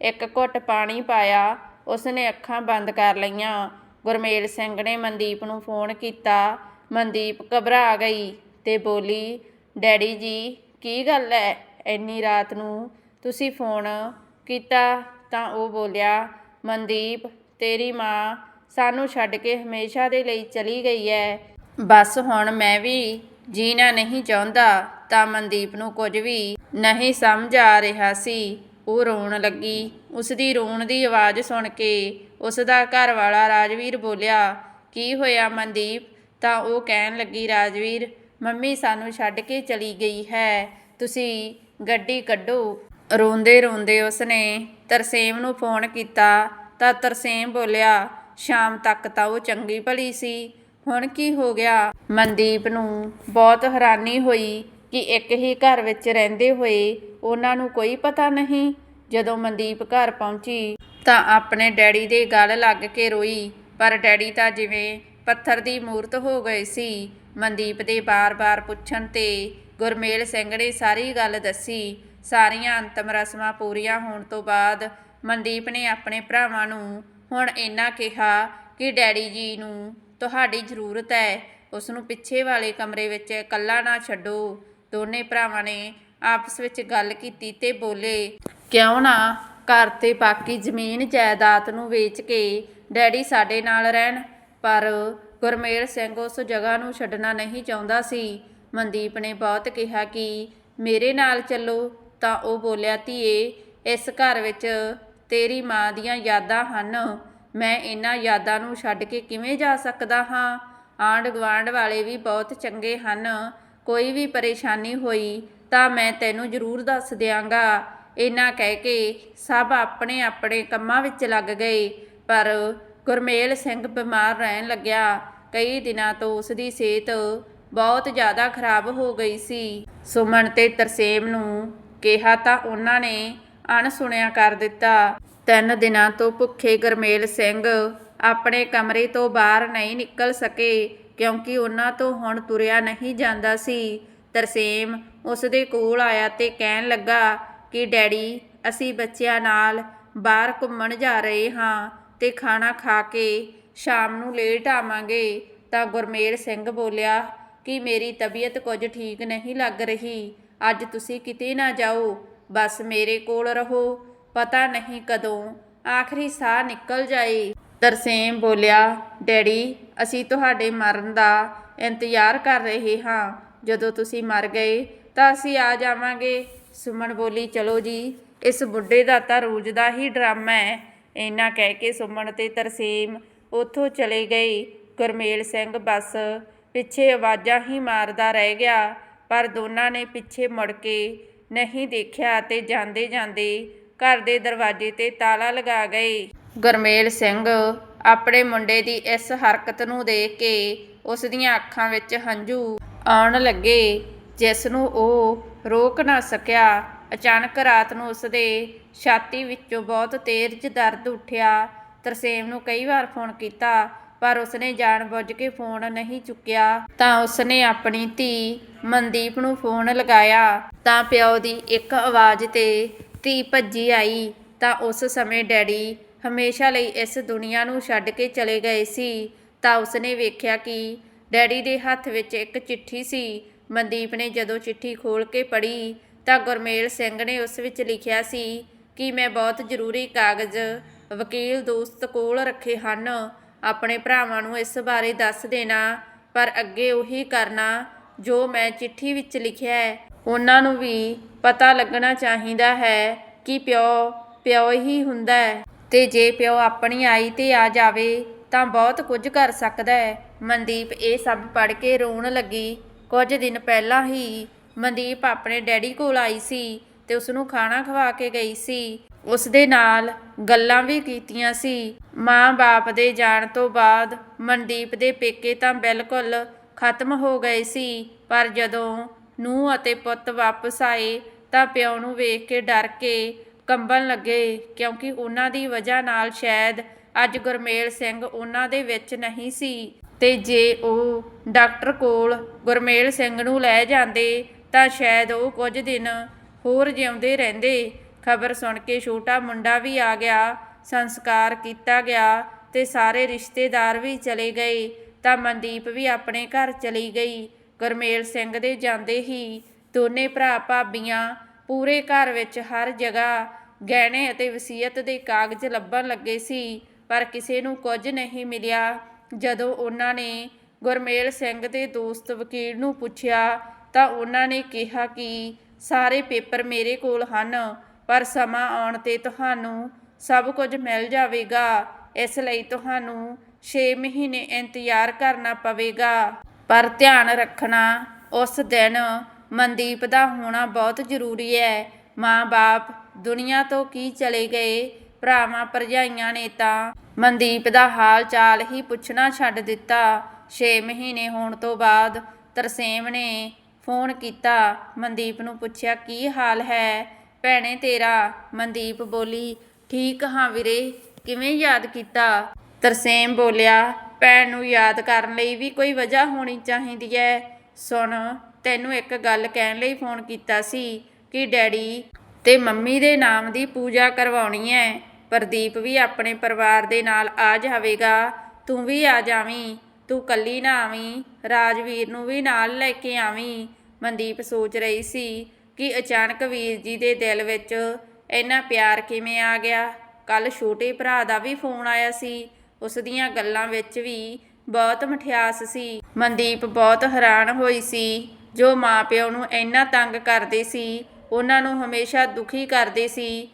ਇੱਕ ਘੁੱਟ ਪਾਣੀ ਪਾਇਆ, ਉਸਨੇ ਅੱਖਾਂ ਬੰਦ ਕਰ ਲਈਆਂ। ਗੁਰਮੇਲ ਸਿੰਘ ਨੇ ਮਨਦੀਪ ਨੂੰ ਫੋਨ ਕੀਤਾ। ਮਨਦੀਪ ਘਬਰਾ ਗਈ ਤੇ ਬੋਲੀ, ਡੈਡੀ ਜੀ, ਕੀ ਗੱਲ ਹੈ ਇੰਨੀ ਰਾਤ ਨੂੰ ਤੁਸੀਂ ਫੋਨ ਕੀਤਾ? ਤਾਂ ਉਹ ਬੋਲਿਆ, ਮਨਦੀਪ, ਤੇਰੀ ਮਾਂ ਸਾਨੂੰ ਛੱਡ ਕੇ ਹਮੇਸ਼ਾ ਦੇ ਲਈ ਚਲੀ ਗਈ ਹੈ ਬਸ ਹੁਣ ਮੈਂ ਵੀ ਜੀਣਾ ਨਹੀਂ ਚਾਹੁੰਦਾ। ਤਾਂ ਮਨਦੀਪ ਨੂੰ ਕੁਝ ਵੀ ਨਹੀਂ ਸਮਝ ਆ ਰਿਹਾ ਸੀ। ਉਹ ਰੋਣ ਲੱਗੀ। ਉਸ ਦੀ ਰੋਣ ਦੀ ਆਵਾਜ਼ ਸੁਣ ਕੇ ਉਸ ਦਾ ਘਰ ਵਾਲਾ ਰਾਜਵੀਰ ਬੋਲਿਆ, ਕੀ ਹੋਇਆ ਮਨਦੀਪ ਤਾਂ ਉਹ ਕਹਿਣ ਲੱਗੀ, ਰਾਜਵੀਰ, ਮੰਮੀ ਸਾਨੂੰ ਛੱਡ ਕੇ ਚਲੀ ਗਈ ਹੈ। ਤੁਸੀਂ ਗੱਡੀ ਕੱਢੋ ਰੋਂਦੇ ਰੋਂਦੇ ਉਸਨੇ ਤਰਸੇਮ ਨੂੰ ਫੋਨ ਕੀਤਾ ਤਾਂ ਤਰਸੇਮ ਬੋਲਿਆ, ਸ਼ਾਮ ਤੱਕ ਤਾਂ ਉਹ ਚੰਗੀ ਭਲੀ ਸੀ। ਹੁਣ ਕੀ ਹੋ ਗਿਆ ਮਨਦੀਪ ਨੂੰ ਬਹੁਤ ਹੈਰਾਨੀ ਹੋਈ ਕਿ ਇੱਕ ਹੀ ਘਰ ਵਿੱਚ ਰਹਿੰਦੇ ਹੋਏ ਉਹਨਾਂ ਨੂੰ ਕੋਈ ਪਤਾ ਨਹੀਂ ਜਦੋਂ ਮਨਦੀਪ ਘਰ ਪਹੁੰਚੀ ਤਾਂ ਆਪਣੇ ਡੈਡੀ ਦੇ ਗਲ ਲੱਗ ਕੇ ਰੋਈ। ਪਰ ਡੈਡੀ ਤਾਂ ਜਿਵੇਂ ਪੱਥਰ ਦੀ ਮੂਰਤ ਹੋ ਗਏ ਸੀ, ਮਨਦੀਪ ਦੇ ਬਾਰ-ਬਾਰ ਪੁੱਛਣ ਤੇ ਗੁਰਮੇਲ ਸਿੰਘ ਨੇ ਸਾਰੀ ਗੱਲ ਦੱਸੀ। ਸਾਰੀਆਂ ਅੰਤਮ ਰਸਮਾਂ ਪੂਰੀਆਂ ਹੋਣ ਤੋਂ ਬਾਅਦ ਮਨਦੀਪ ਨੇ ਆਪਣੇ ਭਰਾਵਾਂ ਨੂੰ ਹੁਣ ਇੰਨਾ ਕਿਹਾ ਕਿ ਡੈਡੀ ਜੀ ਨੂੰ, ਤੁਹਾਡੀ ਜ਼ਰੂਰਤ ਹੈ ਉਸ ਨੂੰ ਪਿੱਛੇ ਵਾਲੇ ਕਮਰੇ ਵਿੱਚ ਇਕੱਲਾ ਨਾ ਛੱਡੋ। ਦੋਨੇ ਭਰਾਵਾਂ ਨੇ ਆਪਸ ਵਿੱਚ ਗੱਲ ਕੀਤੀ ਤੇ ਬੋਲੇ, ਕਿਉਂ ਨਾ ਘਰ ਤੇ ਬਾਕੀ ਜ਼ਮੀਨ ਜਾਇਦਾਦ ਨੂੰ ਵੇਚ ਕੇ ਡੈਡੀ ਸਾਡੇ ਨਾਲ ਰਹਿਣ। ਪਰ ਗੁਰਮੇਲ ਸਿੰਘ ਉਸ ਜਗ੍ਹਾ ਨੂੰ ਛੱਡਣਾ ਨਹੀਂ ਚਾਹੁੰਦਾ ਸੀ। ਮਨਦੀਪ ਨੇ ਬਹੁਤ ਕਿਹਾ ਕਿ ਮੇਰੇ ਨਾਲ ਚੱਲੋ। ਤਾਂ ਉਹ ਬੋਲਿਆ, ਧੀਏ, ਇਸ ਘਰ ਵਿੱਚ ਤੇਰੀ ਮਾਂ ਦੀਆਂ ਯਾਦਾਂ ਹਨ। ਮੈਂ ਇਹਨਾਂ ਯਾਦਾਂ ਨੂੰ ਛੱਡ ਕੇ ਕਿਵੇਂ ਜਾ ਸਕਦਾ ਹਾਂ? ਆਂਢ ਗੁਆਂਢ ਵਾਲੇ ਵੀ ਬਹੁਤ ਚੰਗੇ ਹਨ। ਕੋਈ ਵੀ ਪਰੇਸ਼ਾਨੀ ਹੋਈ ਤਾਂ ਮੈਂ ਤੈਨੂੰ ਜ਼ਰੂਰ ਦੱਸ ਦਿਆਂਗਾ। ਇਹਨਾਂ ਕਹਿ ਕੇ ਸਭ ਆਪਣੇ ਆਪਣੇ ਕੰਮਾਂ ਵਿੱਚ ਲੱਗ ਗਏ, ਪਰ ਗੁਰਮੇਲ ਸਿੰਘ ਬਿਮਾਰ ਰਹਿਣ ਲੱਗਿਆ। ਕਈ ਦਿਨਾਂ ਤੋਂ ਉਸ ਦੀ ਸਿਹਤ ਬਹੁਤ ਜ਼ਿਆਦਾ ਖਰਾਬ ਹੋ ਗਈ ਸੀ। ਸੁਮਨ ਤੇ ਤਰਸੇਮ ਨੂੰ ਕਿਹਾ ਤਾਂ ਉਹਨਾਂ ਨੇ ਅਣਸੁਣਿਆ ਕਰ ਦਿੱਤਾ। ਤਿੰਨ ਦਿਨਾਂ ਤੋਂ ਭੁੱਖੇ ਗਰਮੇਲ ਸਿੰਘ ਆਪਣੇ ਕਮਰੇ ਤੋਂ ਬਾਹਰ ਨਹੀਂ ਨਿਕਲ ਸਕੇ। ਕਿਉਂਕਿ ਉਹਨਾਂ ਤੋਂ ਹੁਣ ਤੁਰਿਆ ਨਹੀਂ ਜਾਂਦਾ ਸੀ। ਤਰਸੇਮ ਉਸ ਦੇ ਕੋਲ ਆਇਆ ਤੇ ਕਹਿਣ ਲੱਗਾ ਕਿ, ਡੈਡੀ, ਅਸੀਂ ਬੱਚਿਆਂ ਨਾਲ ਬਾਹਰ ਘੁੰਮਣ ਜਾ ਰਹੇ ਹਾਂ ਤੇ ਖਾਣਾ ਖਾ ਕੇ ਸ਼ਾਮ ਨੂੰ ਲੇਟ ਆਵਾਂਗੇ। ਤਾਂ ਗੁਰਮੇਲ ਸਿੰਘ ਬੋਲਿਆ, ਕਿ ਮੇਰੀ ਤਬੀਅਤ ਕੁਝ ਠੀਕ ਨਹੀਂ ਲੱਗ ਰਹੀ? ਅੱਜ ਤੁਸੀਂ ਕਿਤੇ ਨਾ ਜਾਓ, ਬਸ ਮੇਰੇ ਕੋਲ ਰਹੋ। ਪਤਾ ਨਹੀਂ ਕਦੋਂ ਆਖਰੀ ਸਾਹ ਨਿਕਲ ਜਾਏ। ਤਰਸੇਮ ਬੋਲਿਆ, ਡੈਡੀ, ਅਸੀਂ ਤੁਹਾਡੇ ਮਰਨ ਦਾ ਇੰਤਜ਼ਾਰ ਕਰ ਰਹੇ ਹਾਂ। ਜਦੋਂ ਤੁਸੀਂ ਮਰ ਗਏ ਤਾਂ ਅਸੀਂ ਆ ਜਾਵਾਂਗੇ। ਸੁਮਨ ਬੋਲੀ, ਚਲੋ ਜੀ, ਇਸ ਬੁੱਢੇ ਦਾ ਤਾਂ ਰੋਜ਼ ਦਾ ਹੀ ਡਰਾਮਾ ਹੈ। ਇੰਨਾ ਕਹਿ ਕੇ ਸੁਮਨ ਤੇ ਤਰਸੇਮ ਉੱਥੋਂ ਚਲੇ ਗਏ। ਗੁਰਮੇਲ ਸਿੰਘ ਬਸ ਪਿੱਛੇ ਆਵਾਜ਼ਾਂ ਹੀ ਮਾਰਦਾ ਰਹਿ ਗਿਆ, ਪਰ ਦੋਨਾਂ ਨੇ ਪਿੱਛੇ ਮੁੜ ਕੇ ਨਹੀਂ ਦੇਖਿਆ ਤੇ ਜਾਂਦੇ ਜਾਂਦੇ ਘਰ ਦੇ ਦਰਵਾਜ਼ੇ ਤੇ ਤਾਲਾ ਲਗਾ ਗਏ। ਗੁਰਮੇਲ ਸਿੰਘ ਆਪਣੇ ਮੁੰਡੇ ਦੀ ਇਸ ਹਰਕਤ ਨੂੰ ਦੇਖ ਕੇ ਉਸ ਦੀਆਂ ਅੱਖਾਂ ਵਿੱਚ ਹੰਝੂ ਆਉਣ ਲੱਗੇ, ਜਿਸ ਨੂੰ ਉਹ ਰੋਕ ਨਾ ਸਕਿਆ। ਅਚਾਨਕ ਰਾਤ ਨੂੰ ਉਸ ਦੇ ਛਾਤੀ ਵਿੱਚੋਂ ਬਹੁਤ ਤੇਜ਼ ਦਰਦ ਉੱਠਿਆ। ਤਰਸੇਮ ਨੂੰ ਕਈ ਵਾਰ ਫੋਨ ਕੀਤਾ, ਪਰ ਉਸਨੇ ਜਾਣਬੁੱਝ ਕੇ ਫੋਨ ਨਹੀਂ ਚੁੱਕਿਆ। ਤਾਂ ਉਸਨੇ ਆਪਣੀ ਧੀ ਮਨਦੀਪ ਨੂੰ ਫੋਨ ਲਗਾਇਆ। ਤਾਂ ਪਿਓ ਦੀ ਇੱਕ ਆਵਾਜ਼ ਤੇ ਧੀ ਭੱਜੀ ਆਈ। ਤਾਂ ਉਸ ਸਮੇਂ ਡੈਡੀ ਹਮੇਸ਼ਾ ਲਈ ਇਸ ਦੁਨੀਆ ਨੂੰ ਛੱਡ ਕੇ ਚਲੇ ਗਏ ਸੀ, ਤਾਂ ਉਸਨੇ ਵੇਖਿਆ ਕਿ ਡੈਡੀ ਦੇ ਹੱਥ ਵਿੱਚ ਇੱਕ ਚਿੱਠੀ ਸੀ। ਮਨਦੀਪ ਨੇ ਜਦੋਂ ਚਿੱਠੀ ਖੋਲ ਕੇ ਪੜ੍ਹੀ, ਤਾਂ ਗੁਰਮੇਲ ਸਿੰਘ ਨੇ ਉਸ ਵਿੱਚ ਲਿਖਿਆ ਸੀ ਕਿ ਮੈਂ ਬਹੁਤ ਜ਼ਰੂਰੀ ਕਾਗਜ਼ ਵਕੀਲ ਦੋਸਤ ਕੋਲ ਰੱਖੇ ਹਨ, ਆਪਣੇ ਭਰਾਵਾਂ ਨੂੰ ਇਸ ਬਾਰੇ ਦੱਸ ਦੇਣਾ, ਪਰ ਅੱਗੇ ਉਹੀ ਕਰਨਾ ਜੋ ਮੈਂ ਚਿੱਠੀ ਵਿੱਚ ਲਿਖਿਆ ਹੈ। ਉਹਨਾਂ ਨੂੰ ਵੀ ਪਤਾ ਲੱਗਣਾ ਚਾਹੀਦਾ ਹੈ ਕਿ ਪਿਓ ਪਿਓ ਹੀ ਹੁੰਦਾ ਹੈ। ਤੇ ਜੇ ਪਿਓ ਆਪਣੀ ਆਈ ਤੇ ਆ ਜਾਵੇ ਤਾਂ ਬਹੁਤ ਕੁਝ ਕਰ ਸਕਦਾ ਹੈ। ਮਨਦੀਪ ਇਹ ਸਭ ਪੜ੍ਹ ਕੇ ਰੋਣ ਲੱਗੀ। ਕੁਝ ਦਿਨ ਪਹਿਲਾਂ ਹੀ ਮਨਦੀਪ ਆਪਣੇ ਡੈਡੀ ਕੋਲ ਆਈ ਸੀ ਤੇ ਉਸ ਨੂੰ ਖਾਣਾ ਖਵਾ ਕੇ ਗਈ ਸੀ। ਉਸ ਦੇ ਨਾਲ ਗੱਲਾਂ ਵੀ ਕੀਤੀਆਂ ਸੀ। ਮਾਂ-ਬਾਪ ਦੇ ਜਾਣ ਤੋਂ ਬਾਅਦ ਮਨਦੀਪ ਦੇ ਪੇਕੇ ਤਾਂ ਬਿਲਕੁਲ ਖਤਮ ਹੋ ਗਏ ਸੀ, ਪਰ ਜਦੋਂ ਨੂੰਹ ਅਤੇ ਪੁੱਤ ਵਾਪਸ ਆਏ ਤਾਂ ਪਿਓ ਨੂੰ ਵੇਖ ਕੇ ਡਰ ਕੇ ਕੰਬਣ ਲੱਗੇ, ਕਿਉਂਕਿ ਉਹਨਾਂ ਦੀ ਵਜ੍ਹਾ ਨਾਲ ਸ਼ਾਇਦ ਅੱਜ ਗੁਰਮੇਲ ਸਿੰਘ ਉਹਨਾਂ ਦੇ ਵਿੱਚ ਨਹੀਂ ਸੀ। ਤੇ ਜੇ ਉਹ ਡਾਕਟਰ ਕੋਲ ਗੁਰਮੇਲ ਸਿੰਘ ਨੂੰ ਲੈ ਜਾਂਦੇ, ਤਾਂ ਸ਼ਾਇਦ ਉਹ ਕੁਝ ਦਿਨ ਹੋਰ ਜਿਉਂਦੇ ਰਹਿੰਦੇ। ਖਬਰ ਸੁਣ ਕੇ ਛੋਟਾ ਮੁੰਡਾ ਵੀ ਆ ਗਿਆ, ਸੰਸਕਾਰ ਕੀਤਾ ਗਿਆ ਤੇ ਸਾਰੇ ਰਿਸ਼ਤੇਦਾਰ ਵੀ ਚਲੇ ਗਏ, ਤਾਂ ਮਨਦੀਪ ਵੀ ਆਪਣੇ ਘਰ ਚਲੀ ਗਈ। ਗੁਰਮੇਲ ਸਿੰਘ ਦੇ ਜਾਂਦੇ ਹੀ ਦੋਨੇ ਭਰਾ ਭਾਬੀਆਂ ਪੂਰੇ ਘਰ ਵਿੱਚ ਹਰ ਜਗ੍ਹਾ ਗਹਿਣੇ ਅਤੇ ਵਸੀਅਤ ਦੇ ਕਾਗਜ਼ ਲੱਭਣ ਲੱਗੇ ਸੀ, ਪਰ ਕਿਸੇ ਨੂੰ ਕੁਝ ਨਹੀਂ ਮਿਲਿਆ। ਜਦੋਂ ਉਹਨਾਂ ਨੇ ਗੁਰਮੇਲ ਸਿੰਘ ਦੇ ਦੋਸਤ ਵਕੀਲ ਨੂੰ ਪੁੱਛਿਆ, ਤਾਂ ਉਹਨਾਂ ਨੇ ਕਿਹਾ ਕਿ ਸਾਰੇ ਪੇਪਰ ਮੇਰੇ ਕੋਲ ਹਨ, ਪਰ ਸਮਾਂ ਆਉਣ ਤੇ ਤੁਹਾਨੂੰ ਸਭ ਕੁਝ ਮਿਲ ਜਾਵੇਗਾ। ਇਸ ਲਈ ਤੁਹਾਨੂੰ 6 ਮਹੀਨੇ ਇੰਤਜ਼ਾਰ ਕਰਨਾ ਪਵੇਗਾ। ਪਰ ਧਿਆਨ ਰੱਖਣਾ, ਉਸ ਦਿਨ ਮਨਦੀਪ ਦਾ ਹੋਣਾ ਬਹੁਤ ਜ਼ਰੂਰੀ ਹੈ। ਮਾਂ-ਬਾਪ ਦੁਨੀਆ ਤੋਂ ਕੀ ਚਲੇ ਗਏ? ਭਰਾਵਾਂ, ਭਰਜਾਈਆਂ ਨੇ ਤਾਂ ਮਨਦੀਪ ਦਾ ਹਾਲ ਚਾਲ ਹੀ ਪੁੱਛਣਾ ਛੱਡ ਦਿੱਤਾ। 6 ਮਹੀਨੇ ਹੋਣ ਤੋਂ ਬਾਅਦ ਤਰਸੇਮ ਨੇ ਫੋਨ ਕੀਤਾ। ਮਨਦੀਪ ਨੂੰ ਪੁੱਛਿਆ, ਕੀ ਹਾਲ ਹੈ? ਭੈਣੇ ਤੇਰਾ? ਮਨਦੀਪ ਬੋਲੀ, ਠੀਕ ਹਾਂ ਵੀਰੇ, ਕਿਵੇਂ ਯਾਦ ਕੀਤਾ? ਤਰਸੇਮ ਬੋਲਿਆ, ਭੈਣ ਨੂੰ ਯਾਦ ਕਰਨ ਲਈ ਵੀ ਕੋਈ ਵਜ੍ਹਾ ਹੋਣੀ ਚਾਹੀਦੀ ਹੈ। ਸੁਣ ਤੈਨੂੰ ਇੱਕ ਗੱਲ ਕਹਿਣ ਲਈ ਫੋਨ ਕੀਤਾ ਸੀ ਕਿ ਡੈਡੀ ਤੇ ਮੰਮੀ ਦੇ ਨਾਮ ਦੀ ਪੂਜਾ ਕਰਵਾਉਣੀ ਹੈ ਪ੍ਰਦੀਪ ਵੀ ਆਪਣੇ ਪਰਿਵਾਰ ਦੇ ਨਾਲ ਆ ਜਾਵੇਗਾ। ਤੂੰ ਵੀ ਆ ਜਾਵੀਂ। ਤੂੰ ਕੱਲੀ ਨਾ ਆਵੀਂ। ਰਾਜਵੀਰ ਨੂੰ ਵੀ ਨਾਲ ਲੈ ਕੇ ਆਵੀਂ। ਮਨਦੀਪ ਸੋਚ ਰਹੀ ਸੀ ਕਿ ਅਚਾਨਕ ਵੀਰ ਜੀ ਦੇ ਦਿਲ ਵਿੱਚ ਇੰਨਾ ਪਿਆਰ ਕਿਵੇਂ ਆ ਗਿਆ। ਕੱਲ ਛੋਟੇ ਭਰਾ ਦਾ ਵੀ ਫੋਨ ਆਇਆ ਸੀ। ਉਸ ਦੀਆਂ ਗੱਲਾਂ ਵਿੱਚ ਵੀ ਬਹੁਤ ਮਠਿਆਸ ਸੀ। ਮਨਦੀਪ ਬਹੁਤ ਹੈਰਾਨ ਹੋਈ ਸੀ। ਜੋ ਮਾਪਿਓ ਨੂੰ ਇੰਨਾ ਤੰਗ ਕਰਦੇ ਸੀ, ਉਹਨਾਂ ਨੂੰ ਹਮੇਸ਼ਾ ਦੁਖੀ ਕਰਦੇ ਸੀ।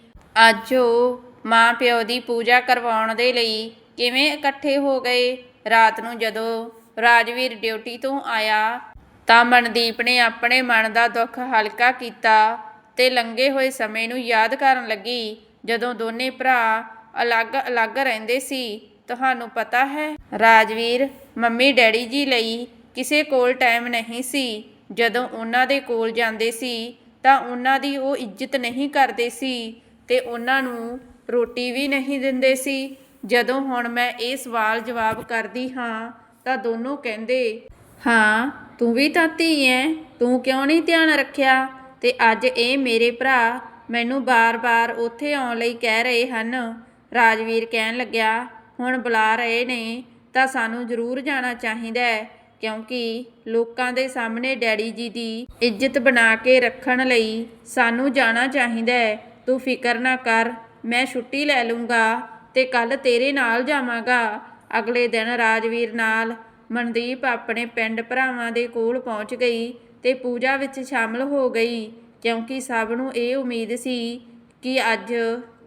ਅੱਜ ਉਹ ਮਾਂ ਪਿਓ ਦੀ ਪੂਜਾ ਕਰਵਾਉਣ ਦੇ ਲਈ ਕਿਵੇਂ ਇਕੱਠੇ ਹੋ ਗਏ? ਰਾਤ ਨੂੰ ਜਦੋਂ ਰਾਜਵੀਰ ਡਿਊਟੀ ਤੋਂ ਆਇਆ, ਤਾਂ ਮਨਦੀਪ ਨੇ ਆਪਣੇ ਮਨ ਦਾ ਦੁੱਖ ਹਲਕਾ ਕੀਤਾ ਤੇ ਲੰਘੇ ਹੋਏ ਸਮੇਂ ਨੂੰ ਯਾਦ ਕਰਨ ਲੱਗੀ। ਜਦੋਂ ਦੋਨੇ ਭਰਾ ਅਲੱਗ-ਅਲੱਗ ਰਹਿੰਦੇ ਸੀ, ਤੁਹਾਨੂੰ ਪਤਾ ਹੈ, ਰਾਜਵੀਰ ਮੰਮੀ ਡੈਡੀ ਜੀ ਲਈ ਕਿਸੇ ਕੋਲ ਟਾਈਮ ਨਹੀਂ ਸੀ। ਜਦੋਂ ਉਹਨਾਂ ਦੇ ਕੋਲ ਜਾਂਦੇ ਸੀ, ਤਾਂ ਉਹਨਾਂ ਦੀ ਉਹ ਇੱਜ਼ਤ ਨਹੀਂ ਕਰਦੇ ਸੀ ਤੇ ਉਹਨਾਂ ਨੂੰ ਰੋਟੀ ਵੀ ਨਹੀਂ ਦਿੰਦੇ ਸੀ। ਜਦੋਂ ਹੁਣ ਮੈਂ ਇਹ ਸਵਾਲ ਜਵਾਬ ਕਰਦੀ ਹਾਂ, ਤਾਂ ਦੋਨੋਂ ਕਹਿੰਦੇ, ਹਾਂ, ਤੂੰ ਵੀ ਤਾਂ ਧੀ ਐ, ਤੂੰ ਕਿਉਂ ਨਹੀਂ ਧਿਆਨ ਰੱਖਿਆ? ਤੇ ਅੱਜ ਇਹ ਮੇਰੇ ਭਰਾ ਮੈਨੂੰ ਬਾਰ-ਬਾਰ ਉੱਥੇ ਆਉਣ ਲਈ ਕਹਿ ਰਹੇ ਹਨ। ਰਾਜਵੀਰ ਕਹਿਣ ਲੱਗਿਆ, ਹੁਣ ਬੁਲਾ ਰਹੇ ਨੇ, ਤਾਂ ਸਾਨੂੰ ਜ਼ਰੂਰ ਜਾਣਾ ਚਾਹੀਦਾ ਹੈ। ਕਿਉਂਕਿ ਲੋਕਾਂ ਦੇ ਸਾਹਮਣੇ ਡੈਡੀ ਜੀ ਦੀ ਇੱਜ਼ਤ ਬਣਾ ਕੇ ਰੱਖਣ ਲਈ ਸਾਨੂੰ ਜਾਣਾ ਚਾਹੀਦਾ ਹੈ। ਤੂੰ ਫਿਕਰ ਨਾ ਕਰ, ਮੈਂ ਛੁੱਟੀ ਲੈ ਲੂੰਗਾ ਤੇ ਕੱਲ ਤੇਰੇ ਨਾਲ ਜਾਵਾਂਗਾ। ਅਗਲੇ ਦਿਨ ਰਾਜਵੀਰ ਨਾਲ ਮਨਦੀਪ ਆਪਣੇ ਪਿੰਡ ਭਰਾਵਾਂ ਦੇ ਕੋਲ ਪਹੁੰਚ ਗਈ ਤੇ ਪੂਜਾ ਵਿੱਚ ਸ਼ਾਮਲ ਹੋ ਗਈ। ਕਿਉਂਕਿ ਸਭ ਨੂੰ ਇਹ ਉਮੀਦ ਸੀ ਕਿ ਅੱਜ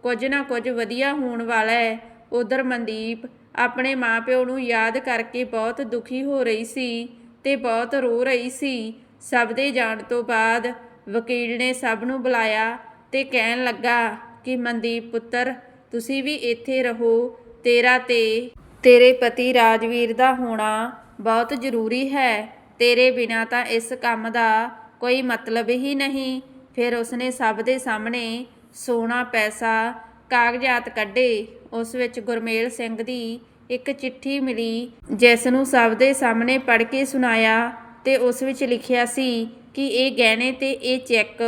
ਕੁਝ ਨਾ ਕੁਝ ਵਧੀਆ ਹੋਣ ਵਾਲਾ ਹੈ। ਉਧਰ ਮਨਦੀਪ ਆਪਣੇ ਮਾਪਿਓ ਨੂੰ ਯਾਦ ਕਰਕੇ ਬਹੁਤ ਦੁਖੀ ਹੋ ਰਹੀ ਸੀ ਤੇ ਬਹੁਤ ਰੋ ਰਹੀ ਸੀ। ਸਭ ਦੇ ਜਾਣ ਤੋਂ ਬਾਅਦ ਵਕੀਲ ਨੇ ਸਭ ਨੂੰ ਬੁਲਾਇਆ ਤੇ ਕਹਿਣ ਲੱਗਾ ਕਿ, ਮਨਦੀਪ ਪੁੱਤਰ, ਤੁਸੀਂ ਵੀ ਇੱਥੇ ਰਹੋ। ਤੇਰਾ ਤੇ ਤੇਰੇ ਪਤੀ ਰਾਜਵੀਰ ਦਾ ਹੋਣਾ ਬਹੁਤ ਜ਼ਰੂਰੀ ਹੈ। ਤੇਰੇ ਬਿਨਾ ਤਾਂ ਇਸ ਕੰਮ ਦਾ ਕੋਈ ਮਤਲਬ ਹੀ ਨਹੀਂ। ਫਿਰ ਉਸਨੇ ਸਭ ਦੇ ਸਾਹਮਣੇ ਸੋਨਾ ਪੈਸਾ ਕਾਗਜ਼ਾਤ ਕੱਢੇ, ਉਸ ਵਿੱਚ ਗੁਰਮੇਲ ਸਿੰਘ ਦੀ ਇੱਕ ਚਿੱਠੀ ਮਿਲੀ ਜਿਸ ਨੂੰ ਸਭ ਦੇ ਸਾਹਮਣੇ ਪੜ੍ਹ ਕੇ ਸੁਣਾਇਆ ਤੇ ਉਸ ਵਿੱਚ ਲਿਖਿਆ ਸੀ ਕਿ ਇਹ ਗਹਿਣੇ ਤੇ ਇਹ ਚੈੱਕ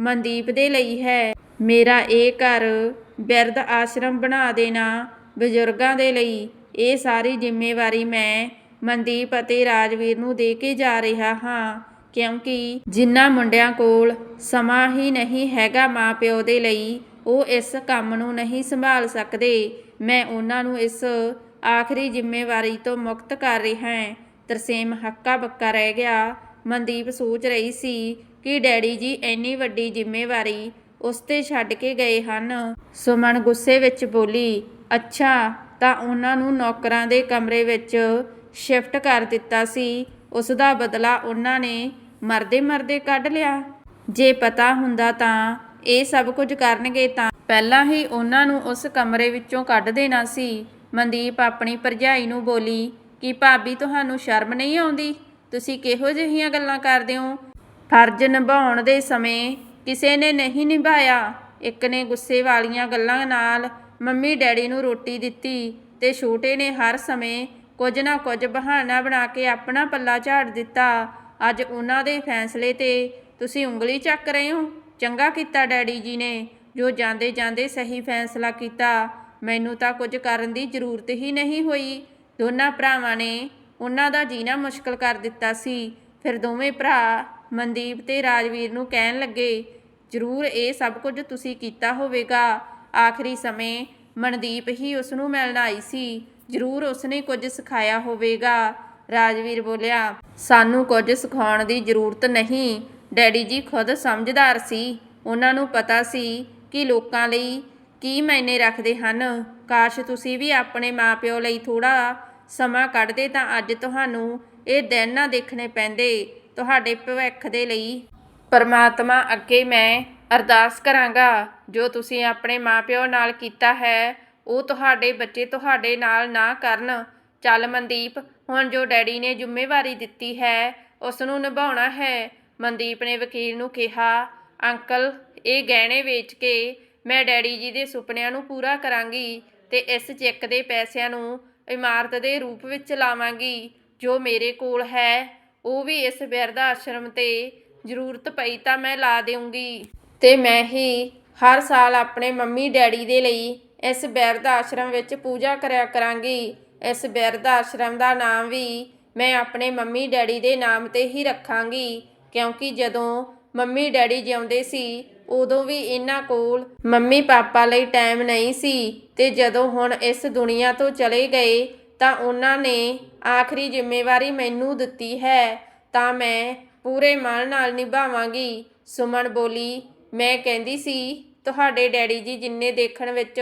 ਮਨਦੀਪ ਦੇ ਲਈ ਹੈ। ਮੇਰਾ ਇਹ ਘਰ ਬਿਰਧ ਆਸ਼ਰਮ ਬਣਾ ਦੇਣਾ, ਬਜ਼ੁਰਗਾਂ ਦੇ ਲਈ। ਇਹ ਸਾਰੀ ਜ਼ਿੰਮੇਵਾਰੀ ਮੈਂ ਮਨਦੀਪ ਅਤੇ ਰਾਜਵੀਰ ਨੂੰ ਦੇ ਕੇ ਜਾ ਰਿਹਾ ਹਾਂ, ਕਿਉਂਕਿ ਜਿਨ੍ਹਾਂ ਮੁੰਡਿਆਂ ਕੋਲ ਸਮਾਂ ਹੀ ਨਹੀਂ ਹੈਗਾ ਮਾਪਿਓ ਦੇ ਲਈ ਉਹ ਇਸ ਕੰਮ ਨੂੰ ਨਹੀਂ ਸੰਭਾਲ ਸਕਦੇ। ਮੈਂ ਉਹਨਾਂ ਨੂੰ ਇਸ ਆਖਰੀ ਜ਼ਿੰਮੇਵਾਰੀ ਤੋਂ ਮੁਕਤ ਕਰ ਰਿਹਾ ਹਾਂ। ਤਰਸੇਮ ਹੱਕਾ ਬੱਕਾ ਰਹਿ ਗਿਆ। ਮਨਦੀਪ ਸੋਚ ਰਹੀ ਸੀ ਕਿ ਡੈਡੀ ਜੀ ਇੰਨੀ ਵੱਡੀ ਜ਼ਿੰਮੇਵਾਰੀ ਉਸ ਤੇ ਛੱਡ ਕੇ ਗਏ ਹਨ। ਸੁਮਨ ਗੁੱਸੇ ਵਿੱਚ ਬੋਲੀ, ਅੱਛਾ, ਤਾਂ ਉਹਨਾਂ ਨੂੰ ਨੌਕਰਾਂ ਦੇ ਕਮਰੇ ਵਿੱਚ ਸ਼ਿਫਟ ਕਰ ਦਿੱਤਾ ਸੀ। ਉਸ ਦਾ ਬਦਲਾ ਉਹਨਾਂ ਨੇ ਮਰਦੇ ਮਰਦੇ ਕੱਢ ਲਿਆ। ਜੇ ਪਤਾ ਹੁੰਦਾ ਤਾਂ ਇਹ ਸਭ ਕੁਝ ਕਰਨਗੇ ਤਾਂ ਪਹਿਲਾਂ ਹੀ ਉਹਨਾਂ ਨੂੰ ਉਸ ਕਮਰੇ ਵਿੱਚੋਂ ਕੱਢ ਦੇਣਾ ਸੀ। ਮਨਦੀਪ ਆਪਣੀ ਭਰਜਾਈ ਨੂੰ ਬੋਲੀ, ਕਿ ਭਾਬੀ ਤੁਹਾਨੂੰ ਸ਼ਰਮ ਨਹੀਂ ਆਉਂਦੀ? ਤੁਸੀਂ ਕਿਹੋ ਜਿਹੀਆਂ ਗੱਲਾਂ ਕਰਦੇ ਹੋ? ਫਰਜ਼ ਨਿਭਾਉਣ ਦੇ ਸਮੇਂ ਕਿਸੇ ਨੇ ਨਹੀਂ ਨਿਭਾਇਆ। ਇੱਕ ਨੇ ਗੁੱਸੇ ਵਾਲੀਆਂ ਗੱਲਾਂ ਨਾਲ ਮੰਮੀ ਡੈਡੀ ਨੂੰ ਰੋਟੀ ਦਿੱਤੀ ਤੇ ਛੋਟੇ ਨੇ ਹਰ ਸਮੇਂ ਕੁਝ ਨਾ ਕੁਝ ਬਹਾਨਾ ਬਣਾ ਕੇ ਆਪਣਾ ਪੱਲਾ ਝਾੜ ਦਿੱਤਾ। ਅੱਜ ਉਹਨਾਂ ਦੇ ਫੈਸਲੇ ਤੇ ਤੁਸੀਂ ਉਂਗਲੀ ਚੱਕ ਰਹੇ ਹੋ? ਚੰਗਾ ਕੀਤਾ ਡੈਡੀ ਜੀ ਨੇ, ਜੋ ਜਾਂਦੇ ਜਾਂਦੇ ਸਹੀ ਫੈਸਲਾ ਕੀਤਾ। ਮੈਨੂੰ ਤਾਂ ਕੁਝ ਕਰਨ ਦੀ ਜ਼ਰੂਰਤ ਹੀ ਨਹੀਂ ਹੋਈ। ਦੋਨਾਂ ਭਰਾਵਾਂ ਨੇ ਉਹਨਾਂ ਦਾ ਜੀਣਾ ਮੁਸ਼ਕਲ ਕਰ ਦਿੱਤਾ ਸੀ। ਫਿਰ ਦੋਵੇਂ ਭਰਾ ਮਨਦੀਪ ਤੇ ਰਾਜਵੀਰ ਨੂੰ ਕਹਿਣ ਲੱਗੇ, ਜ਼ਰੂਰ ਇਹ ਸਭ ਕੁਝ ਤੁਸੀਂ ਕੀਤਾ ਹੋਵੇਗਾ। ਆਖਰੀ ਸਮੇਂ ਮਨਦੀਪ ਹੀ ਉਸ ਨੂੰ ਮਿਲਣ ਆਈ ਸੀ। ਜ਼ਰੂਰ ਉਸਨੇ ਕੁਝ ਸਿਖਾਇਆ ਹੋਵੇਗਾ। ਰਾਜਵੀਰ ਬੋਲਿਆ, ਸਾਨੂੰ ਕੁਝ ਸਿਖਾਉਣ ਦੀ ਜ਼ਰੂਰਤ ਨਹੀਂ। ਡੈਡੀ ਜੀ ਖੁਦ ਸਮਝਦਾਰ ਸੀ। ਉਹਨਾਂ ਨੂੰ ਪਤਾ ਸੀ ਕਿ ਲੋਕਾਂ ਲਈ ਕੀ ਮਾਇਨੇ ਰੱਖਦੇ ਹਨ। ਕਾਸ਼ ਤੁਸੀਂ ਵੀ ਆਪਣੇ ਮਾਪਿਓ ਲਈ ਥੋੜਾ ਸਮਾਂ ਕੱਢਦੇ ਤਾਂ ਅੱਜ ਤੁਹਾਨੂੰ ਇਹ ਦਿਨ ਨਾ ਦੇਖਣੇ ਪੈਂਦੇ ਤੁਹਾਡੇ ਭਵਿੱਖ ਦੇ ਲਈ। ਪਰਮਾਤਮਾ ਅੱਗੇ ਮੈਂ ਅਰਦਾਸ ਕਰਾਂਗਾ, ਜੋ ਤੁਸੀਂ ਆਪਣੇ ਮਾਪਿਓ ਨਾਲ ਕੀਤਾ ਹੈ, ਉਹ ਤੁਹਾਡੇ ਬੱਚੇ ਤੁਹਾਡੇ ਨਾਲ ਨਾ ਕਰਨ। ਚੱਲ ਮਨਦੀਪ, ਹੁਣ ਜੋ ਡੈਡੀ ਨੇ ਜ਼ਿੰਮੇਵਾਰੀ ਦਿੱਤੀ ਹੈ ਉਸ ਨੂੰ ਨਿਭਾਉਣਾ ਹੈ। ਮਨਦੀਪ ਨੇ ਵਕੀਲ ਨੂੰ ਕਿਹਾ, ਅੰਕਲ, ਇਹ ਗਹਿਣੇ ਵੇਚ ਕੇ ਮੈਂ ਡੈਡੀ ਜੀ ਦੇ ਸੁਪਨਿਆਂ ਨੂੰ ਪੂਰਾ ਕਰਾਂਗੀ ਤੇ ਇਸ ਚੈੱਕ ਦੇ ਪੈਸਿਆਂ ਨੂੰ ਇਮਾਰਤ ਦੇ ਰੂਪ ਵਿੱਚ ਲਾਵਾਂਗੀ। ਜੋ ਮੇਰੇ ਕੋਲ ਹੈ, ਉਹ ਵੀ ਇਸ ਬਿਰਧ ਆਸ਼ਰਮ ਤੇ ਜ਼ਰੂਰਤ ਪਈ ਤਾਂ ਮੈਂ ਲਾ ਦੇਵਾਂਗੀ ਤੇ ਮੈਂ ਹੀ ਹਰ ਸਾਲ ਆਪਣੇ ਮੰਮੀ ਡੈਡੀ ਦੇ ਲਈ ਇਸ ਬਿਰਧ ਆਸ਼ਰਮ ਵਿੱਚ ਪੂਜਾ ਕਰਿਆ ਕਰਾਂਗੀ। ਇਸ ਬਿਰਧ ਆਸ਼ਰਮ ਦਾ ਨਾਮ ਵੀ ਮੈਂ ਆਪਣੇ ਮੰਮੀ ਡੈਡੀ ਦੇ ਨਾਮ ਤੇ ਹੀ ਰੱਖਾਂਗੀ। ਕਿਉਂਕਿ ਜਦੋਂ ਮੰਮੀ ਡੈਡੀ ਜਿਉਂਦੇ ਸੀ, ਉਦੋਂ ਵੀ ਇਹਨਾਂ ਕੋਲ ਮੰਮੀ ਪਾਪਾ ਲਈ ਟਾਈਮ ਨਹੀਂ ਸੀ ਤੇ ਜਦੋਂ ਹੁਣ ਇਸ ਦੁਨੀਆ ਤੋਂ ਚਲੇ ਗਏ, ਤਾਂ ਉਹਨਾਂ ਨੇ ਆਖਰੀ ਜ਼ਿੰਮੇਵਾਰੀ ਮੈਨੂੰ ਦਿੱਤੀ ਹੈ। ਤਾਂ ਮੈਂ ਪੂਰੇ ਮਨ ਨਾਲ ਨਿਭਾਵਾਂਗੀ। ਸੁਮਨ ਬੋਲੀ, ਮੈਂ ਕਹਿੰਦੀ ਸੀ, ਤੁਹਾਡੇ ਡੈਡੀ ਜੀ ਜਿੰਨੇ ਦੇਖਣ ਵਿੱਚ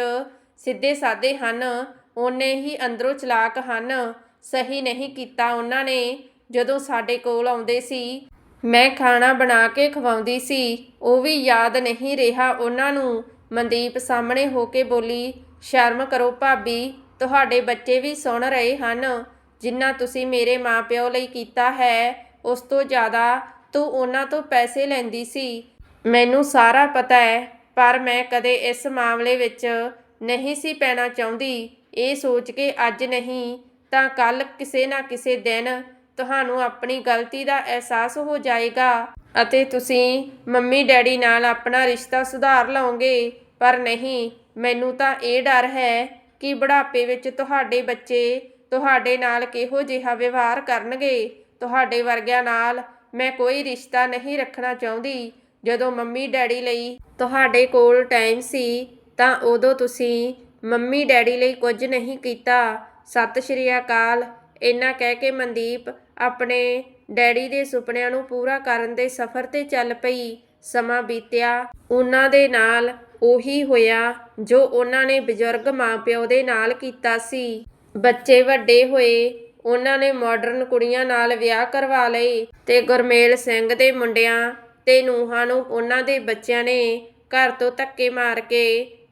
ਸਿੱਧੇ ਸਾਦੇ ਹਨ, ਓਨੇ ਹੀ ਅੰਦਰੋਂ ਚਲਾਕ ਹਨ। ਸਹੀ ਨਹੀਂ ਕੀਤਾ ਉਹਨਾਂ ਨੇ। ਜਦੋਂ ਸਾਡੇ ਕੋਲ ਆਉਂਦੇ ਸੀ ਮੈਂ ਖਾਣਾ ਬਣਾ ਕੇ ਖਵਾਉਂਦੀ ਸੀ, ਉਹ ਵੀ ਯਾਦ ਨਹੀਂ ਰਿਹਾ ਉਹਨਾਂ ਨੂੰ। ਮਨਦੀਪ ਸਾਹਮਣੇ ਹੋ ਕੇ ਬੋਲੀ, ਸ਼ਰਮ ਕਰੋ ਭਾਬੀ, ਤੁਹਾਡੇ ਬੱਚੇ ਵੀ ਸੁਣ ਰਹੇ ਹਨ। ਜਿੰਨਾ ਤੁਸੀਂ ਮੇਰੇ ਮਾਪਿਓ ਲਈ ਕੀਤਾ ਹੈ, ਉਸ ਤੋਂ ਜ਼ਿਆਦਾ ਤੂੰ ਉਹਨਾਂ ਤੋਂ ਪੈਸੇ ਲੈਂਦੀ ਸੀ। ਮੈਨੂੰ ਸਾਰਾ ਪਤਾ ਹੈ, ਪਰ ਮੈਂ ਕਦੇ ਇਸ ਮਾਮਲੇ ਵਿੱਚ ਨਹੀਂ ਸੀ ਪੈਣਾ ਚਾਹੁੰਦੀ। ਇਹ ਸੋਚ ਕੇ ਅੱਜ ਨਹੀਂ, ਤਾਂ ਕੱਲ ਕਿਸੇ ਨਾ ਕਿਸੇ ਦਿਨ ਤੁਹਾਨੂੰ ਆਪਣੀ ਗਲਤੀ ਦਾ ਅਹਿਸਾਸ ਹੋ ਜਾਏਗਾ ਅਤੇ ਤੁਸੀਂ ਮੰਮੀ ਡੈਡੀ ਨਾਲ ਆਪਣਾ ਰਿਸ਼ਤਾ ਸੁਧਾਰ ਲਓਗੇ। ਪਰ ਨਹੀਂ, ਮੈਨੂੰ ਤਾਂ ਇਹ ਡਰ ਹੈ ਕਿ ਬੁਢਾਪੇ ਵਿੱਚ ਤੁਹਾਡੇ ਬੱਚੇ ਤੁਹਾਡੇ ਨਾਲ ਕਿਹੋ ਜਿਹਾ ਵਿਵਹਾਰ ਕਰਨਗੇ। ਤੁਹਾਡੇ ਵਰਗਿਆਂ ਨਾਲ ਮੈਂ ਕੋਈ ਰਿਸ਼ਤਾ ਨਹੀਂ ਰੱਖਣਾ ਚਾਹੁੰਦੀ। ਜਦੋਂ ਮੰਮੀ ਡੈਡੀ ਲਈ ਤੁਹਾਡੇ ਕੋਲ ਟਾਈਮ ਸੀ, ਤਾਂ ਉਦੋਂ ਤੁਸੀਂ ਮੰਮੀ ਡੈਡੀ ਲਈ ਕੁਝ ਨਹੀਂ ਕੀਤਾ। ਸਤਿ ਸ਼੍ਰੀ ਅਕਾਲ। ਇੰਨਾ ਕਹਿ ਕੇ ਮਨਦੀਪ ਆਪਣੇ ਡੈਡੀ ਦੇ ਸੁਪਨਿਆਂ ਨੂੰ ਪੂਰਾ ਕਰਨ ਦੇ ਸਫ਼ਰ ਤੇ ਚੱਲ ਪਈ। ਸਮਾਂ ਬੀਤਿਆ। ਉਹਨਾਂ ਦੇ ਨਾਲ ਉਹੀ ਹੋਇਆ ਜੋ ਉਹਨਾਂ ਨੇ ਬਜ਼ੁਰਗ ਮਾਪਿਓ ਦੇ ਨਾਲ ਕੀਤਾ ਸੀ। ਬੱਚੇ ਵੱਡੇ ਹੋਏ। ਉਹਨਾਂ ਨੇ ਮਾਡਰਨ ਕੁੜੀਆਂ ਨਾਲ ਵਿਆਹ ਕਰਵਾ ਲਏ ਤੇ ਗੁਰਮੇਲ ਸਿੰਘ ਦੇ ਮੁੰਡਿਆਂ ਤੇ ਨੂੰਹਾਂ ਨੂੰ ਉਹਨਾਂ ਦੇ ਬੱਚਿਆਂ ਨੇ ਘਰ ਤੋਂ ਧੱਕੇ ਮਾਰ ਕੇ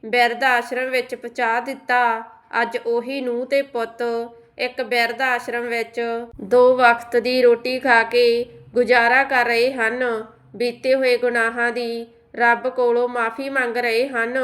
ਬਿਰਧ ਆਸ਼ਰਮ ਵਿੱਚ ਪਹੁੰਚਾ ਦਿੱਤਾ। ਅੱਜ ਉਹੀ ਨੂੰਹ ਤੇ ਪੁੱਤ ਇੱਕ ਬਿਰਧ ਆਸ਼ਰਮ ਵਿੱਚ ਦੋ ਵਕਤ ਦੀ ਰੋਟੀ ਖਾ ਕੇ ਗੁਜ਼ਾਰਾ ਕਰ ਰਹੇ ਹਨ। ਬੀਤੇ ਹੋਏ ਗੁਨਾਹਾਂ ਦੀ ਰੱਬ ਕੋਲੋਂ ਮਾਫੀ ਮੰਗ ਰਹੇ ਹਨ।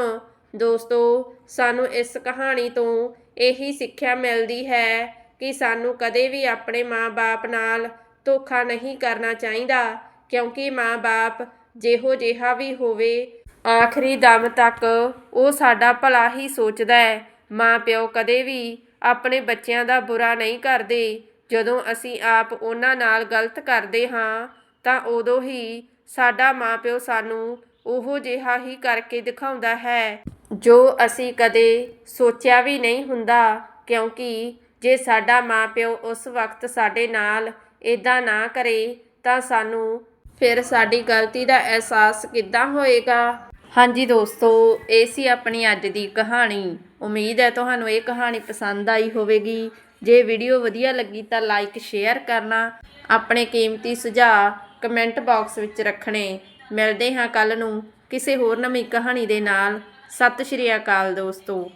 ਦੋਸਤੋ, ਸਾਨੂੰ ਇਸ ਕਹਾਣੀ ਤੋਂ ਇਹੀ ਸਿੱਖਿਆ ਮਿਲਦੀ ਹੈ ਕਿ ਸਾਨੂੰ ਕਦੇ ਵੀ ਆਪਣੇ ਮਾਂ-ਬਾਪ ਨਾਲ ਧੋਖਾ ਨਹੀਂ ਕਰਨਾ ਚਾਹੀਦਾ, ਕਿਉਂਕਿ ਮਾਂ-ਬਾਪ ਜਿਹੋ ਜਿਹਾ ਵੀ ਹੋਵੇ, ਆਖਰੀ ਦਮ ਤੱਕ ਉਹ ਸਾਡਾ ਭਲਾ ਹੀ ਸੋਚਦਾ ਹੈ। ਮਾਂ-ਪਿਓ ਕਦੇ ਵੀ ਆਪਣੇ ਬੱਚਿਆਂ ਦਾ ਬੁਰਾ ਨਹੀਂ ਕਰਦੇ। ਜਦੋਂ ਅਸੀਂ ਆਪ ਉਹਨਾਂ ਨਾਲ ਗਲਤ ਕਰਦੇ ਹਾਂ, ਤਾਂ ਉਦੋਂ ਹੀ ਸਾਡਾ ਮਾਂ-ਪਿਓ ਸਾਨੂੰ ਉਹੋ ਜਿਹਾ ਹੀ ਕਰਕੇ ਦਿਖਾਉਂਦਾ ਹੈ, ਜੋ ਅਸੀਂ ਕਦੇ ਸੋਚਿਆ ਵੀ ਨਹੀਂ ਹੁੰਦਾ। ਕਿਉਂਕਿ ਜੇ ਸਾਡਾ ਮਾਂ-ਪਿਓ ਉਸ ਵਕਤ ਸਾਡੇ ਨਾਲ ਇਦਾਂ ਨਾ ਕਰੇ, ਤਾਂ ਸਾਨੂੰ ਫਿਰ ਸਾਡੀ ਗਲਤੀ ਦਾ ਅਹਿਸਾਸ ਕਿੱਦਾਂ ਹੋਏਗਾ? ਹਾਂਜੀ ਦੋਸਤੋ, ਇਹ ਸੀ ਆਪਣੀ ਅੱਜ ਦੀ ਕਹਾਣੀ। ਉਮੀਦ ਹੈ ਤੁਹਾਨੂੰ ਇਹ ਕਹਾਣੀ ਪਸੰਦ ਆਈ ਹੋਵੇਗੀ। ਜੇ ਵੀਡੀਓ ਵਧੀਆ ਲੱਗੀ ਤਾਂ ਲਾਈਕ ਸ਼ੇਅਰ ਕਰਨਾ। ਆਪਣੇ ਕੀਮਤੀ ਸੁਝਾਅ ਕਮੈਂਟ ਬਾਕਸ ਵਿੱਚ ਰੱਖਣੇ। ਮਿਲਦੇ ਹਾਂ ਕੱਲ ਨੂੰ ਕਿਸੇ ਹੋਰ ਨਵੀਂ ਕਹਾਣੀ ਦੇ ਨਾਲ। ਸਤਿ ਸ਼੍ਰੀ ਅਕਾਲ ਦੋਸਤੋ।